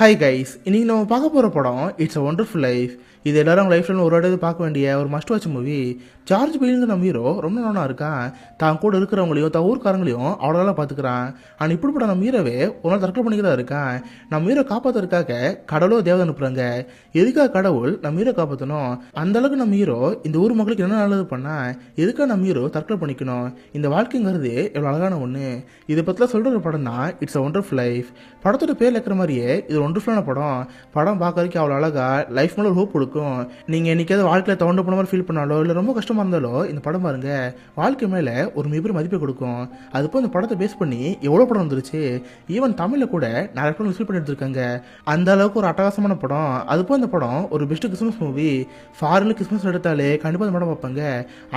Hi guys இன்றைக்கி நம்ம பார்க்க போகிற படம் இட்ஸ் அ ஒண்டர்ஃபுல் லைஃப் இது எல்லாரும் லைஃப்ல ஒரு இடத்து பார்க்க வேண்டிய ஒரு மஸ்ட் வாட்ச் மூவி ஜார்ஜ் பெயிலுங்கிற நம்ம ஹீரோ ரொம்ப நல்லா இருக்கான். தான் கூட இருக்கிறவங்களையும் தான் ஊர்க்காரங்களையும் அவ்வளோலாம் பார்த்துக்கிறான். ஆனால் இப்படிப்பட்ட நம்ம ஹீரோவே ஒரு நாள் தற்கொலை பண்ணிக்க தான் இருக்கான். நம்ம ஹீரோ காப்பாற்றுறதுக்காக கடவுளோ தேவதை அனுப்புகிறாங்க எதுக்காக கடவுள் நம்ம ஹீரோ காப்பாற்றணும் அந்தளவுக்கு நம்ம ஹீரோ இந்த ஊர் மக்களுக்கு என்ன நல்லது பண்ணால் எதுக்காக நம்ம ஹீரோ தற்கொலை பண்ணிக்கணும்? இந்த வாழ்க்கைங்கிறது எவ்வளோ அழகான ஒன்று இதை பற்றிலாம் சொல்கிற ஒரு படம் தான் இட்ஸ் அ ஒண்டர்ஃபுல் லைஃப் படத்தோட பேர் இருக்கிற மாதிரியே இது ஒண்டர்ஃபுல்லான படம். படம் பார்க்கறதுக்கு அவ்வளோ அழகாக லைஃப் மேலே ஹோப் கொடுக்கும். நீங்கள் என்னைக்காவது வாழ்க்கையில் தவண்டு போன மாதிரி ஃபீல் பண்ணாலோ இல்லை ரொம்ப கஷ்டமாக இருந்தாலோ இந்த படம் பாருங்க. வாழ்க்கை மேலே ஒரு மிகப்பெரிய மதிப்பை கொடுக்கும். அதுப்போ இந்த படத்தை பேஸ் பண்ணி எவ்வளோ படம் வந்துருச்சு. ஈவன் தமிழில் கூட நிறைய படம் ஃபீல் பண்ணி எடுத்திருக்காங்க அந்த அளவுக்கு ஒரு அட்டகாசமான படம். அதுப்போ இந்த படம் ஒரு பெஸ்ட் கிறிஸ்மஸ் மூவி ஃபாரினில் கிறிஸ்மஸ் எடுத்தாலே கண்டிப்பாக இந்த படம் பார்ப்பாங்க.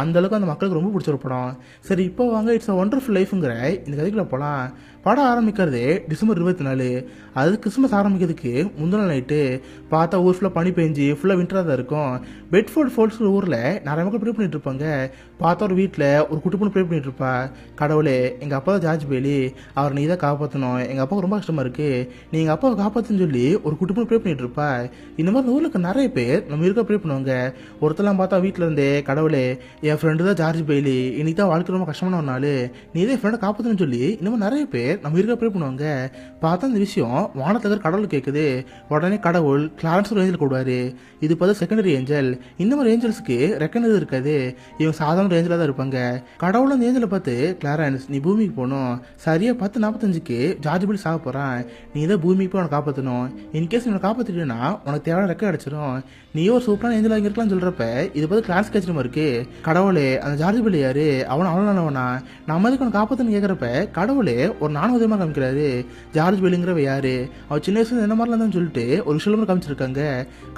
அந்த அளவுக்கு அந்த மக்களுக்கு ரொம்ப பிடிச்ச ஒரு படம். சரி இப்போ வாங்க இட்ஸ் அ ஒண்டர்ஃபுல் லைஃப்ங்கிற இந்த கதைக்குள்ள போகலாம் படம் ஆரம்பிக்கிறது டிசம்பர் இருபத்தி நாலு. அது கிறிஸ்மஸ் ஆரம்பிக்கிறதுக்கு முந்தின நைட்டு பார்த்தா ஊர் ஃபுல்லாக பனி பெஞ்சு ஃபுல்லாக விண்டராக தான் இருக்கும். பெட்ஃபோர்ட் ஃபோல்ஸ் ஊரில் நிறைய மக்கள் ப்ரே பண்ணிட்டு இருப்பாங்க. பார்த்தா ஒரு வீட்டில் ஒரு குட்டி பொண்ணு ப்ரே பண்ணிட்டு இருப்பா. கடவுளே எங்கள் அப்பா தான் ஜார்ஜ் பேலி அவர் நீ தான் காப்பாற்றணும் எங்கள் அப்பாவுக்கு ரொம்ப கஷ்டமாக இருக்குது நீ எங்கள் அப்பாவை காப்பாற்றுன்னு சொல்லி ஒரு குட்டி பொண்ணு ப்ரே பண்ணிட்டு இருப்பா. இந்த மாதிரி ஊரில் நிறைய பேர் நம்ம இருக்க ப்ரே பண்ணுவாங்க. ஒருத்தெல்லாம் பார்த்தா வீட்டில் இருந்தே கடவுளே என் ஃப்ரெண்டு தான் ஜார்ஜ் பேலி இன்னைக்கு தான் வாழ்க்கை ரொம்ப கஷ்டமான ஒரு நாள். நீ தான் ஃப்ரெண்டை காப்பாற்றணும்னு சொல்லி இந்த மாதிரி நிறைய பேர் நம்ம இருக்க ப்ரே பண்ணுவாங்க. பார்த்தா இந்த விஷயம் வானத்தில் கடவுள் குரல் கேட்குது உடனே கடவுள் கிளாரன்ஸ் ரேஞ்சில் ஏஞ்சல் கூடுவார். இது பார்த்தா செகண்டரி ஏஞ்சல் இந்த மாதிரி ஏஞ்சல்ஸுக்கு ரெக்கனது இருக்காது. இவங்க சாதாரண ரேஞ்சில் தான் இருப்பாங்க. கடவுள் அந்த ஏஞ்சலை பார்த்து கிளாரன்ஸ் நீ பூமிக்கு போகணும். சரியாக பத்து நாற்பத்தஞ்சுக்கு ஜார்ஜ் பில் சாக போகிறான் நீ தான் பூமிக்கு போய் உனக்கு காப்பாற்றணும் இன்கேஸ் உன்னை காப்பாற்றிட்டேன்னா உனக்கு தேவையான ரெக்க கிடச்சிரும் நீ ஒரு சூப்பரான ஏஞ்சல் வாங்கி இருக்கலாம்னு சொல்கிறப்ப இது பார்த்து கிளாஸ் கச்சிரமா இருக்கு கடவுளே அந்த ஜார்ஜ் பில் யாரு? அவன் அவ்வளோனவனா நம்ம அதுக்கு உனக்கு காப்பாற்றுன்னு கேட்குறப்ப கடவுளே ஒரு நானும் உதயமாக காமிக்கிறாரு. ஜார்ஜ் பில்லுங்கிறவ யாரு? அவர் சின்ன வயசுல என்ன மாதிரிலாம் தான் சொல்லிட்டு ஒரு விஷயம் காமிச்சிருக்காங்க.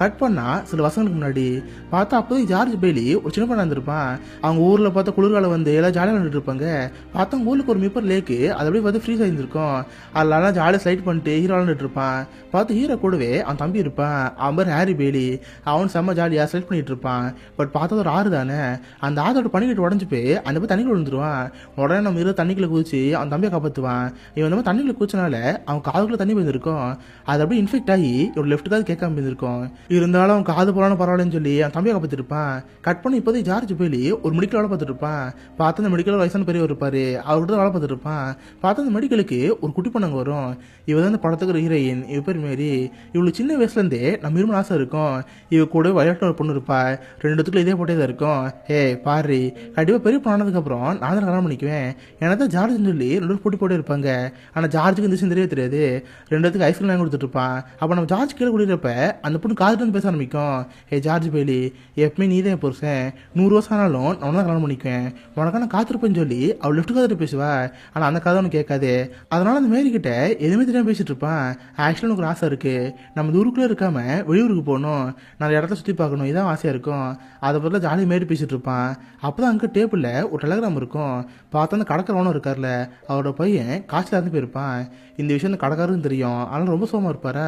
கட் பண்ணா சில வருஷங்களுக்கு முன்னாடி பார்த்தா அப்போதான் ஜார்ஜ் பெய்லி ஒரு சின்ன பையனா இருந்திருப்பான். அவங்க ஊரில் பார்த்தா குளிர்காலம் வந்து எல்லாம் ஜாலியாக விளையாண்டுட்டு இருப்பாங்க. பார்த்தா ஊருக்கு ஒரு மிப்பர் லேக்கு அது அப்படியே பார்த்து ஃப்ரீஸ் ஆகிருந்திருக்கும் அதெல்லாம் ஜாலியாக ஸ்லைட் பண்ணிட்டு ஹீரோ விளையாண்டுட்டு இருப்பான். பார்த்து ஹீரோ கூடவே அவன் தம்பி இருப்பான். அவன் பேர் ஹாரி பெய்லி. அவன் செம்ம ஜாலியாக ஸ்லைட் பண்ணிட்டு இருப்பான். பட் பார்த்தா ஒரு ஆறு தானே? அந்த ஆதோட பனிக்கட்டு உடஞ்சு போய் அந்த போய் தண்ணிக்குள்ள விழுந்துருவான். உடனே நம்ம ஹீரோ தண்ணிக்குள்ளே குதிச்சு அவன் தம்பியை காப்பாற்றுவான் இவன் நம்ம தண்ணிக்குள்ளே குதிச்சனால அவன் காதுக்குள்ளே தண்ணி போயிருக்கும் அது அப்படியே இன்ஃபெக்ட் ஆகி ஒரு லெஃப்ட் கேட்காம இருந்திருக்கும். இருந்தாலும் அவன் காது போலான்னு பரவாயில்லன்னு சொல்லி அவன் தம்பியை காப்பாற்றிருப்பான் கட் பண்ணி இப்போதைக்கு ஜார்ஜ் போய் ஒரு மெடிக்கல் வேலை பார்த்துட்டு இருப்பான் பார்த்து அந்த மெடிக்கல் வயசான பெரியவர் இருப்பாரு. அவர்கிட்ட தான் வேலை பார்த்துட்டு இருப்பான் பார்த்து அந்த மெடிக்கலுக்கு ஒரு குட்டி பொண்ணங்க வரும். இவ தான் இந்த படத்துக்கு ஹீரோயின் இவ பேர் மாரி. இவ்வளோ சின்ன வயசுலேருந்தே நம்ம இருமல் ஆசை இருக்கும். இவ கூட விளையாட்டு ஒரு பொண்ணு இருப்பா. ரெண்டு இடத்துக்குள்ள இதே போட்டே தான் இருக்கும். ஏ பாரு. கண்டிப்பாக பெரிய பொண்ணு ஆனதுக்கப்புறம் நான் தான் கல்யாணம் பண்ணிக்குவேன். எனக்கு தான் ஜார்ஜ்னு சொல்லி ரெண்டு போட்டி போட்டே இருப்பாங்க. ஆனால் ஜார்ஜுக்கு இந்த விஷயம் தெரியாது. ரெண்டு இடத்துக்கு ஐஸ்கிரீம் வாங்கி கொடுத்துட்டு இருப்பான் அப்போ நம்ம ஜார்ஜ் கீழே குடிக்கிறப்ப அந்த பொண்ணு காதுட்டு வந்து பேச ஆரம்பிக்கும். ஏ ஜார்ஜ் பேலி எப்பவுமே நீ தான் புருஷன். நூறு வருஷம் ஆனாலும் நான் தான் கல்யாணம் பண்ணிக்குவேன். உனக்கு நான் காத்திருப்பேன்னு சொல்லி அவள் லெஃப்ட் காதுட்டு பேசுவா. ஆனால் அந்த கதை ஒன்று கேட்காது. அதனால அந்த மேரி கிட்ட எதுவுமே தெரியாமல் பேசிட்டு இருப்பான். ஆக்சுவலாக எனக்கு ஒரு ஆசை இருக்கு. நம்ம ஊருக்குள்ளே இருக்காம வெளியூருக்கு போகணும். நிறைய இடத்த சுற்றி பார்க்கணும். இதான் ஆசையாக இருக்கும். அதை பற்றில ஜாலியாக மாரி பேசிட்டு இருப்பான். அப்போ தான் அங்கே டேபிளில் ஒரு டெலகிராம் இருக்கும். பார்த்தா அந்த கடற்கரவனும் இருக்கார்ல அவரோட பையன் காய்ச்சல் இருந்து போயிருப்பான். இந்த விஷயம் அந்த கடைக்காரருக்கும் தெரியும். ஆனால் ரொம்ப சோகமாக இருப்பாரா?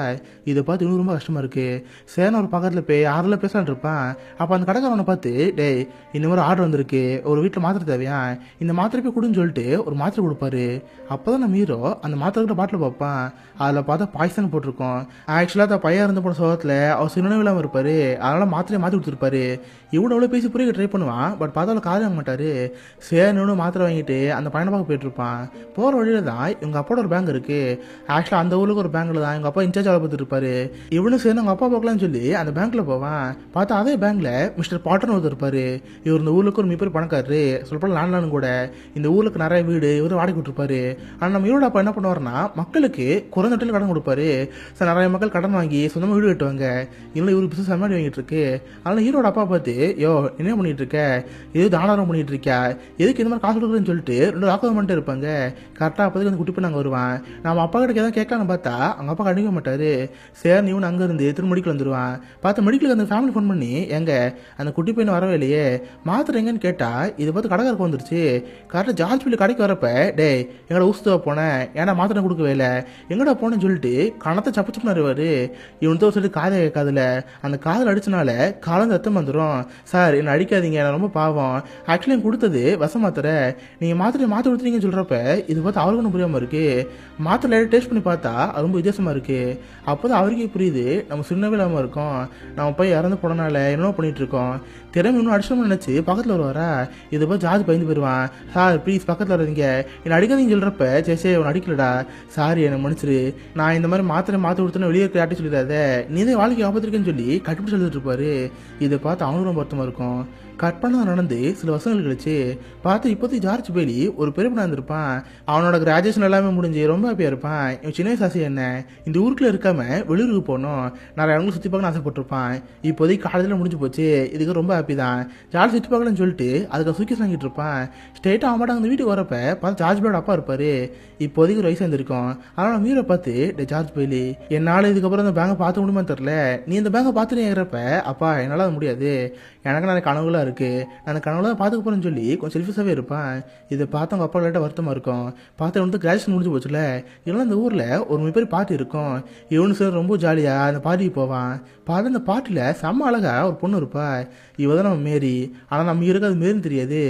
இதை பார்த்து இன்னும் ரொம்ப கஷ்டமாக இருக்கு. சேன ஒரு பக்கத்தில் போய் ஆறில் பேசலான் இருப்பான். அப்போ அந்த கடைக்காரனை பார்த்து டேய் இந்த மாதிரி ஆர்டர் வந்திருக்கு. ஒரு வீட்டில் மாத்திரை தேவையா? இந்த மாத்திரை போய் கொடுன்னு சொல்லிட்டு ஒரு மாத்திரை கொடுப்பாரு. அப்போ தான் நம்ம ஹீரோ அந்த மாத்திரை கிட்ட பாட்டில் பார்ப்பான். அதில் பார்த்தா பாய்சன் போட்டிருக்கோம். ஆக்சுவலாக அந்த பையன் இருந்த போன சோகத்தில் அவர் சின்ன இல்லாமல் இருப்பார். அதனால் மாத்திரையை மாற்றி கொடுத்துருப்பாரு. இவ்வளோ எவ்வளோ பேசி புரிய ட்ரை பண்ணுவான். பட் பார்த்தாலும் காது வாங்க மாட்டார். சேர்னு மாத்திரை வாங்கிட்டு அந்த பையனை பார்க்க போயிட்டு இருப்பான். போகிற வழியில தான் இவங்க அப்பாவோட ஒரு பேங்க் இருக்குது ஆக்சுவலாக அந்த ஊருக்கு ஒரு பேங்க்கில் தான் எங்கள் அப்பா இன்சார்ஜ் வேலை பார்த்துட்டு இருப்பாரு இவனும் சேர்ந்து அவங்க அப்பா பார்க்கலாம்னு சொல்லி அந்த பேங்க்ல போவான். பார்த்தா அதே பேங்க்ல மிஸ்டர் பாட்டன் ஒருத்தர் இருப்பாரு. இவர் இந்த ஊருக்கு ஒரு மிகப்பெரிய பணக்காரரு. சொல்லப்போனால் லேண்ட்லானு கூட. இந்த ஊருக்கு நிறைய வீடு இவர் வாடகை விட்டுருப்பாரு. ஆனால் நம்ம இவரோட அப்பா என்ன பண்ணுவாருன்னா மக்களுக்கு குறைந்த இடத்துல கடன் கொடுப்பாரு. சார் நிறைய மக்கள் கடன் வாங்கி சொந்தமாக வீடு கட்டுவாங்க. இல்லை இவரு பிசினஸ் சமாளி வாங்கிட்டு இருக்கு அதனால ஹீரோட அப்பா பார்த்து யோ என்ன பண்ணிட்டு இருக்க எது தானாரம் பண்ணிட்டு இருக்கியா எதுக்கு இந்த மாதிரி காசு கொடுக்குறேன்னு சொல்லிட்டு ரெண்டு வாக்குவம் பண்ணிட்டு இருப்பாங்க கரெக்டாக அப்போதைக்கு வந்து குட்டி பண்ணாங்க வருவான். நம்ம அப்பா கிட்ட எதாவது கேட்கலான்னு பார்த்தா அவங்க அப்பா கண்டுக்க மாட்டாரு. சரி இவன் அங்கே இருந்து திரும்ப மெடிக்கல் வந்துடுவான் பார்த்து மெடிக்கலுக்கு அந்த ஃபேமிலி ஃபோன் பண்ணி எங்க அந்த குட்டி பையன் வரவே இல்லையே. மாத்திரை எங்கன்னு கேட்டால் இதை பார்த்து கடைக்காரருக்கு வந்துருச்சு. கரெக்டாக ஜார்ஜ் பிள்ளை கடைக்கு வரப்ப டேய் எங்கட ஊசுத்துவா போனேன் ஏன்னா மாத்திரை கொடுக்கவே இல்லை? எங்கடா போனேன்னு சொல்லிட்டு கணத்தை சப்பு சப்புன்னு வருவாரு இவன் தான் சொல்லிட்டு காதை கேட்காதுல. அந்த காதில் அடிச்சனால காலம் ரத்தம் வந்துடும் சார் என்ன அடிக்காதீங்க. நான் ரொம்ப பாவம். ஆக்சுவலி எனக்கு கொடுத்தது விஷ மாத்திரை. நீங்கள் மாத்திரை மாற்றி கொடுத்துட்டீங்கன்னு சொல்கிறப்ப இது பார்த்து அவருக்கு ஒன்றும் புரியாமல் இருக்கு. மாத்திரை டேஸ்ட் பண்ணி பார்த்தா ரொம்ப வித்தியாசமாக ஓகே அப்போ தான் அவருக்கே புரியுது. நம்ம சின்னவே இல்லாமல் இருக்கோம். நம்ம போய் இறந்து போனனால என்னவோ பண்ணிகிட்ருக்கோம் திறமை இன்னும் அடிச்சோம்னு நினச்சி பக்கத்தில் வருவாரா? இதை போய் ஜார்ஜ் பயந்து போயிடுவான் சார் ப்ளீஸ் பக்கத்தில் வராதீங்க. என்னை அடிக்காதீங்க சொல்கிறப்ப சரி சரி அவன் அடிக்கலடா. சாரி என்னை மன்னிச்சிரு. நான் இந்த மாதிரி மாத்திரை மாற்றி கொடுத்தேன்னு வெளியே இருக்க யார்ட்டையும் சொல்லிடாத. நீ தான் வாழ்க்கை ஆபத்திருக்கேன்னு சொல்லி கட்டுப்பிடி சொல்லிட்டு இருப்பாரு. இதை பார்த்து அவனும் ரொம்ப வருத்தமாக இருக்கும். கட் பண்ணதான் நடந்து சில வருஷங்கள் கழிச்சு பார்த்து இப்போதைக்கு ஜார்ஜ் பேலி ஒரு பெரிய இருந்திருப்பான். அவனோட கிராஜுவேஷன் எல்லாமே முடிஞ்சு ரொம்ப ஹாப்பியாக இருப்பான். இவன் சின்ன வயசு ஆசை என்ன? இந்த ஊருக்குள்ள இருக்காம வெளியூருக்கு போகணும். நிறைய இடங்களும் சுற்றி பார்க்கணும்னு ஆசைப்பட்டிருப்பான். இப்போதைக்கு காலேஜில் முடிஞ்சு போச்சு. இதுக்கு ரொம்ப ஹாப்பி தான். ஜார்ஜ் சுற்றி பார்க்கலன்னு சொல்லிட்டு அதுக்கு சுக்கி வாங்கிட்டு இருப்பான். ஸ்ட்ரெயிட்டாக அவன் அந்த வீட்டுக்கு வரப்ப பார்த்து ஜார்ஜ் பேலோட அப்பா இருப்பார். இப்போதைக்கு ஒரு வயசு வந்திருக்கும் அதனால் மீரை பார்த்து டே ஜார்ஜ் பேலி என்னால் இதுக்கப்புறம் அந்த பேங்கை பார்த்து முடியுமா தெரில நீ இந்த பேங்கை பார்த்து ஏறப்ப அப்பா? என்னால் அது முடியாது. எனக்கு நிறைய கனவுகளாக இருக்குது நான் கனவுல தான் பார்த்துக்க போகிறேன்னு சொல்லி கொஞ்சம் செல்ஃபிஷாகவே இருப்பேன். இதை பார்த்து அவங்க அப்பா லைட்டாக வருத்தமாக இருக்கும். பார்த்து வந்து கிராஜுவேஷன் முடிஞ்சு போச்சுல. இல்லைனா அந்த ஊரில் ஒரு மிகப்பெரிய பார்ட்டி இருக்கும். இவனு சார் ரொம்ப ஜாலியாக அந்த பார்ட்டிக்கு போவான். பார்த்து அந்த பார்ட்டியில் செம்ம அழகாக ஒரு பொண்ணு இருப்பா. இவ தான் நம்ம மேரி. ஆனால் நம்ம இருக்க அது மேரின்னு தெரியாது.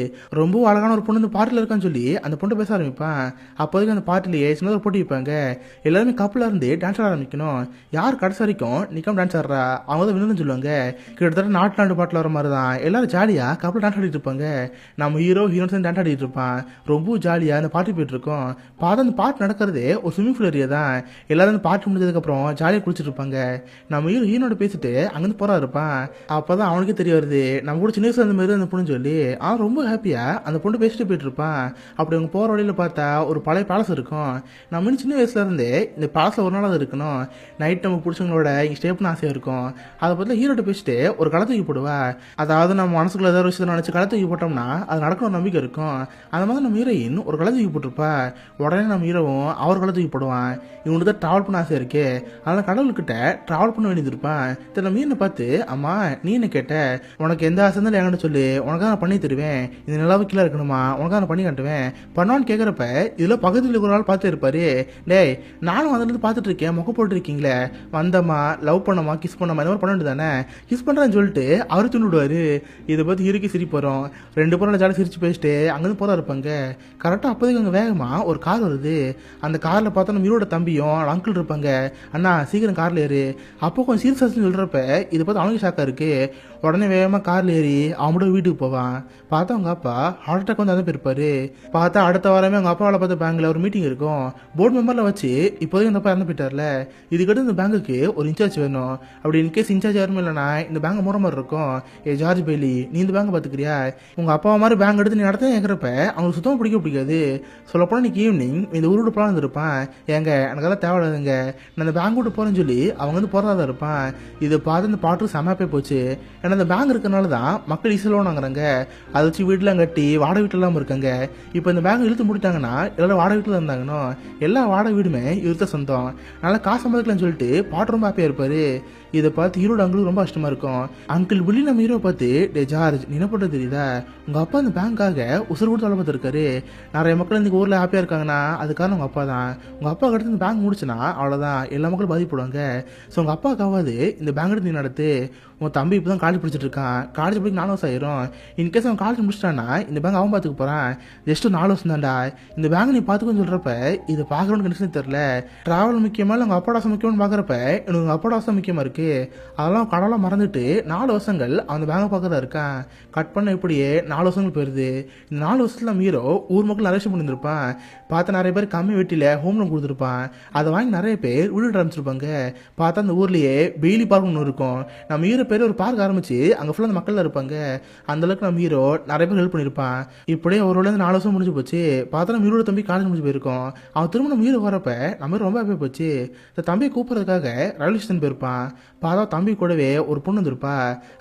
ரொம்ப அழகான ஒரு பொண்ணு இந்த பார்ட்டியில் இருக்கான்னு சொல்லி அந்த பொண்ணு பேச ஆரம்பிப்பான். அப்போதைக்கு அந்த பார்ட்டிலேயே சின்னதாக ஒரு போட்டி வைப்பாங்க. எல்லாருமே கப்பலாக இருந்து டான்ஸ் ஆட ஆரம்பிக்கணும். யார் கடைசி வரைக்கும் நிற்காம டான்ஸ் ஆடுறா? அவங்க தான் வினோதம் சொல்லுவாங்க. கிட்டத்தட்ட நாட்டு நாட்டு பாட்டில் வர மாதிரி தான் எல்லாரும் ஜாலியாக கப்பல் டான்ஸ் ஆடிட்டு இருப்பாங்க. நம்ம ஹீரோ ஹீரோன்ஸ் டான்ஸ் ஆடிட்டு இருப்பான். ரொம்ப ஜாலியாக அந்த பாட்டு போயிட்டு இருக்கோம். பார்த்தா அந்த பாட்டு நடக்கிறதே ஒரு ஸ்விம்மிங் பூல் ஏரியா தான். எல்லாரும் அந்த பாட்டு முடிஞ்சதுக்கப்புறம் ஜாலியாக குளிச்சுட்டு இருப்பாங்க. நம்ம ஹீரோ ஹீரோட பேசிட்டு அங்கேருந்து போறா இருப்பான். அப்போ தான் அவனுக்கே தெரிய வருது. நம்ம கூட சின்ன வயசுல அந்த மாதிரி அந்த பொண்ணு சொல்லி அவன் ரொம்ப ஹாப்பியாக அந்த பொண்ணு பேசிட்டு போயிட்டு இருப்பான். அப்படி அவங்க போகிற வழியில் பார்த்தா ஒரு பழைய பேலஸ் இருக்கும். நம்ம சின்ன வயசுல இருந்தே இந்த பேலஸில் ஒரு நாளாக இருக்கணும். நைட் நம்ம பிடிச்சவங்களோட இங்கே ஸ்டே பண்ண ஆசையாக இருக்கும். அதை பற்றி ஹீரோட்ட பேசிட்டு ஒரு களை தூக்கி போடுவா. அதாவது நம்ம மனசு மனசுக்குள்ள ஏதாவது விஷயத்தை நினச்சி களை தூக்கி போட்டோம்னா அது நடக்கணும் நம்பிக்கை இருக்கும். அந்த மாதிரி நம்ம ஹீரோயின் ஒரு களை தூக்கி போட்டிருப்பா. உடனே நம்ம ஹீரோவும் அவர் களை தூக்கி போடுவான். இவனுக்கு தான் ட்ராவல் பண்ண ஆசை இருக்கு. அதனால் கடவுள்கிட்ட ட்ராவல் பண்ண வேண்டியது இருப்பான் தெரியல மீனை பார்த்து அம்மா நீ என்ன கேட்ட? உனக்கு எந்த ஆசை இருந்தாலும் என்கிட்ட சொல்லு. உனக்காக நான் பண்ணி தருவேன். இந்த நிலவு கீழே இருக்கணுமா? உனக்காக நான் பண்ணி காட்டுவேன். பண்ணுவான்னு கேட்குறப்ப இதில் பக்கத்தில் ஒரு ஆள் பார்த்து இருப்பாரு. டேய் நானும் அதுலேருந்து பார்த்துட்டு இருக்கேன். மொக்க போட்டுருக்கீங்களே வந்தம்மா லவ் பண்ணமா கிஸ் பண்ணமா இந்த மாதிரி பண்ண வேண்டியது தானே? கிஸ் பண்ணுறேன்னு சொல்லிட்டு அவர் துண்டு இது பார்த்து இறுக்கி சிரிப்போகிறோம் ரெண்டு பேரும் ஜாலியாக சிரிச்சு பேசிட்டு அங்கேருந்து போதா இருப்பாங்க. கரெக்டாக அப்போதைக்கு அங்கே வேகமாக ஒரு கார் வருது. அந்த காரில் பார்த்தா நம்ம ஹீரோட தம்பியும் அங்கிள் இருப்பாங்க. அண்ணா சீக்கிரம் காரில் ஏறு. அப்போ கொஞ்சம் சீரியஸாக சொல்கிறப்ப இதை பார்த்து அவனுக்கு ஷாக்காக இருக்குது உடனே வேகமாக காரில் ஏறி அவன் வீட்டுக்கு போவான். பார்த்தா அவங்க அப்பா ஹார்ட் அட்டாக் வந்து அதான் போயிருப்பாரு. பார்த்தா அடுத்த வாரமே அவங்க அப்பாவில் பார்த்து பேங்கில் ஒரு மீட்டிங் இருக்கும். போர்டு மெம்பரில் வச்சு இப்போதைக்கு அந்த அப்பா இறந்து போயிட்டார்ல. இதுக்கிட்ட இந்த பேங்குக்கு ஒரு இன்சார்ஜ் வேணும். அப்படி இன்கேஸ் இன்சார்ஜ் யாருமே இல்லைனா இந்த பேங்க் மூற மாதிரி இருக்கும். ஏ ஜார்ஜ் பெய்லி நீ நீ இந்த பேங்க் பார்த்துக்கிறியா? உங்கள் அப்பா மாதிரி பேங்க் எடுத்து நீ நடத்த கேட்குறப்ப அவங்களுக்கு சுத்தமாக பிடிக்க பிடிக்காது. சொல்லப்போனால் இன்னைக்கு ஈவினிங் இந்த ஊரோட பிளான் இருந்திருப்பான் ஏங்க எனக்கெல்லாம் தேவையில்லாதுங்க. நான் இந்த பேங்க் விட்டு போகிறேன்னு சொல்லி அவங்க வந்து போகிறதா தான் இருப்பான். இதை பார்த்து இந்த பாட்டு செம்மையாக போச்சு. ஏன்னா இந்த பேங்க் இருக்கனால தான் மக்கள் ஈஸி லோன் வாங்குறாங்க. அதை வச்சு வீட்டிலாம் கட்டி வாடகை வீட்டில் இல்லாமல் இருக்காங்க. இப்போ இந்த பேங்க் இழுத்து முடிட்டாங்கன்னா எல்லாரும் வாடகை வீட்டில் இருந்தாங்கன்னு எல்லா வாடகை வீடுமே இழுத்த சொந்தம். நல்லா காசு சம்பாதிக்கலாம்னு சொல்லிட்டு பாட்டு ரொம்ப ஹாப்பியாக இருப்பார். இதை பார்த்து ஹீரோட அங்கிளுக்கு ரொம்ப கஷ்டமாக இருக்கும். அங்கிள் வில்லி நம்ம ஹீரோ பார்த்து டே ஜார்ஜ் நீ என்ன பண்ணுறது தெரியுதா உங்கள் அப்பா அந்த பேங்க்காக உசுறு கொடுத்து வேலை பார்த்துருக்காரு. நிறைய மக்கள் இந்த ஊரில் ஹாப்பியாக இருக்காங்கன்னா அது காரணம் உங்கள் அப்பா தான். உங்கள் அப்பா அடுத்து இந்த பேங்க் முடிச்சுனா அவ்வளோதான் எல்லா மக்களும் பாதிப்படுவாங்க ஸோ உங்கள் அப்பாவுக்காவது இந்த பேங்க் எடுத்து நீ நடத்து. உன் தம்பி இப்போ தான் காலேஜ் படிச்சுட்டு இருக்கான் காலேஜ் படிக்க நாலு வருஷம் ஆயிரும். இன்கேஸ் அவன் காலேஜ் முடிச்சிட்டானா இந்த பேங்க் அவன் பார்த்துக்க போகிறான் ஜஸ்ட் நாலு வருஷம் தான்டா. இந்த பேங்க் நீ பார்த்துக்கன்னு சொல்கிறப்ப இது பார்க்குறோன்னு கண்டிஷன் தெரில ட்ராவல் முக்கியமாக இல்லை உங்கள் அப்பாடாசம் ஆசை முக்கியம்னு பார்க்குறப்ப எனக்கு உங்கள் அப்போட முக்கியமாக இருக்குது அதெல்லாம் கடவுளாக மறந்துட்டு நாலு வருஷங்கள் அந்த பேங்கை பார்க்கறதா இருக்கான். கட் பண்ண இப்படியே நாலு வருஷங்கள் போயிருது. இந்த நாலு வருஷத்தில் மீரோ ஊர் மக்கள் நிறைய விஷயம் பண்ணியிருந்திருப்பான். பார்த்தா நிறைய பேர் கம்மி வெட்டியில் ஹோம் லோன் கொடுத்துருப்பான். அதை வாங்கி நிறைய பேர் விழுட்டு ஆரம்பிச்சிருப்பாங்க பார்த்தா அந்த ஊர்லேயே பெய்லி பார்க்கணும்னு ஒன்று இருக்கும். நம்ம ஈர பேர் ஒரு பார்க் ஆரம்பிச்சு அங்கே ஃபுல்லாக அந்த மக்கள் இருப்பாங்க. அந்தளவுக்கு நம்ம ஹீரோ நிறைய பேர் ஹெல்ப் பண்ணியிருப்பான் இப்படியே ஒரு நாலு வருஷம் முடிஞ்சு போச்சு பார்த்தா நம்ம ஹீரோட தம்பி காலேஜ் முடிஞ்சு போயிருக்கோம் அவன் திரும்ப நம்ம ஹீரோ வரப்ப நம்ம ரொம்ப ஹாப்பியாக போச்சு. இந்த தம்பியை கூப்பிட்றதுக்காக ரயில்வே ஸ்டேஷன் போயிருப்பான். பார்த்தா தம்பி கூடவே ஒரு பொண்ணு வந்திருப்பா.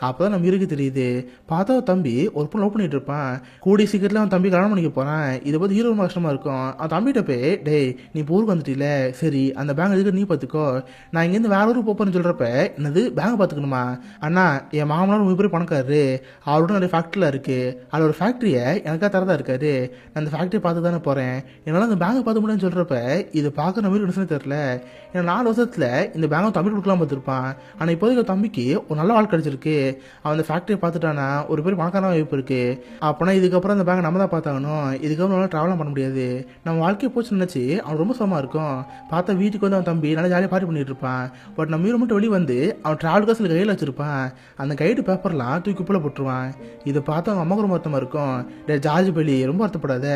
அப்போ தான் நம்ம இருக்கு தெரியுது. பார்த்தா தம்பி ஒரு பொண்ணு லவ் பண்ணிட்டு இருப்பான். கூடிய சீக்கிரத்தில் அவன் தம்பி கல்யாணம் பண்ணிக்க போகிறான் இதை பார்த்து ஹீரோ ரொம்ப கஷ்டமாக இருக்கும். அவன் தம்பிகிட்ட போய் டேய் நீ இப்போ ஊருக்கு வந்துட்டீல சரி அந்த பேங்க் எதுக்கு நீ பார்த்துக்கோ. நான் இங்கேருந்து வேற ஊருக்கு போகிறேன்னு சொல்கிறப்ப என்னது? பேங்க் பார்த்துக்கணுமா? அண்ணா என் மாமனார் ரொம்ப பேர் பணக்காரரு அவரோட நிறைய ஃபேக்ட்ரியில் இருக்குது அதில் ஒரு ஃபேக்ட்ரியை எனக்காக தரதா இருக்காரு. நான் அந்த ஃபேக்ட்ரியை பார்த்து தானே போகிறேன் என்னால் அந்த பேங்கை பார்த்து முடியும்னு சொல்கிறப்ப இது பார்க்குற மாதிரி ஒன்று தெரில ஏன்னா நாலு வருஷத்தில் இந்த பேங்கை தம்பி கொடுக்கலாம் பார்த்துருப்பான். ஆனால் இப்போதைக்கு தம்பிக்கு ஒரு நல்ல வாழ்க்கை கிடச்சிருக்கு. அவன் அந்த ஃபேக்ட்ரியை பார்த்துட்டானா ஒரு பேர் பணக்கார வாய்ப்பு இருக்கு அப்போனா இதுக்கப்புறம் அந்த பேங்க் நம்ம தான் பார்த்தாகணும். இதுக்கப்புறம் நல்லா ட்ராவலாம் பண்ண முடியாது. நம்ம வாழ்க்கையை போச்சு நினச்சி அவன் ரொம்ப சுகமாக இருக்கும். பார்த்தா வீட்டுக்கு வந்து அவன் தம்பி நல்லா ஜாலியாக பார்ட்டி பண்ணிட்டு இருப்பான். பட் நம்ம வீடு மட்டும் வெளியே வந்து அவன் ட்ராவல் காசில் கையில் வச்சிருப்பான். அந்த கைடு பேப்பர்லாம் தூக்கி குப்பையில் போட்டுருவான். இதை பார்த்து அவங்க அம்மாவுக்கு ரொம்ப வருத்தமாக இருக்கும். டே ஜார்ஜ் பலி ரொம்ப வருத்தப்படாத.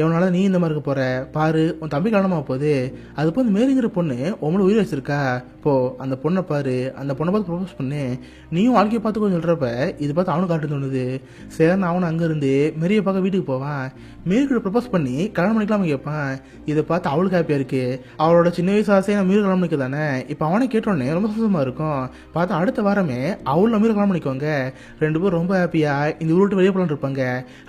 எவனால நீ இந்த மாதிரி இருக்க போகிற பாரு உன் தம்பி கல்யாணமாக போகுது. அது போது மேரிங்கிற பொண்ணு உங்களை உயிர் வச்சிருக்கா? போ அந்த பொண்ணை பாரு. அந்த பொண்ணை பார்த்து ப்ரொபோஸ் பண்ணு. நீயும் வாழ்க்கையை பார்த்துக்கோன்னு சொல்கிறப்ப இது பார்த்து அவனும் காட்டு தோணுது. சேர்ந்து அவனும் அங்கேருந்து மெரியை பார்க்க வீட்டுக்கு போவான். மேரி கூட பண்ணி கல்யாணம் பண்ணிக்கலாம் கேட்பான். இதை பார்த்து அவளுக்கு ஹாப்பியாக இருக்குது அவளோட சின்ன வயசு ஆசையை நான் மீறி கல்யாணம் பண்ணிக்க தானே இப்போ அவனே கேட்டோடனே ரொம்ப சந்தோஷமாக இருக்கும். பார்த்தா அடுத்த வாரமே அவளும் மீறி கல்யாணம் பண்ணிக்கோங்க. ரெண்டு பேரும் ரொம்ப ஹாப்பியாக இந்த ஊர் விட்டு வெளியே போகலான்னு இருப்பாங்க.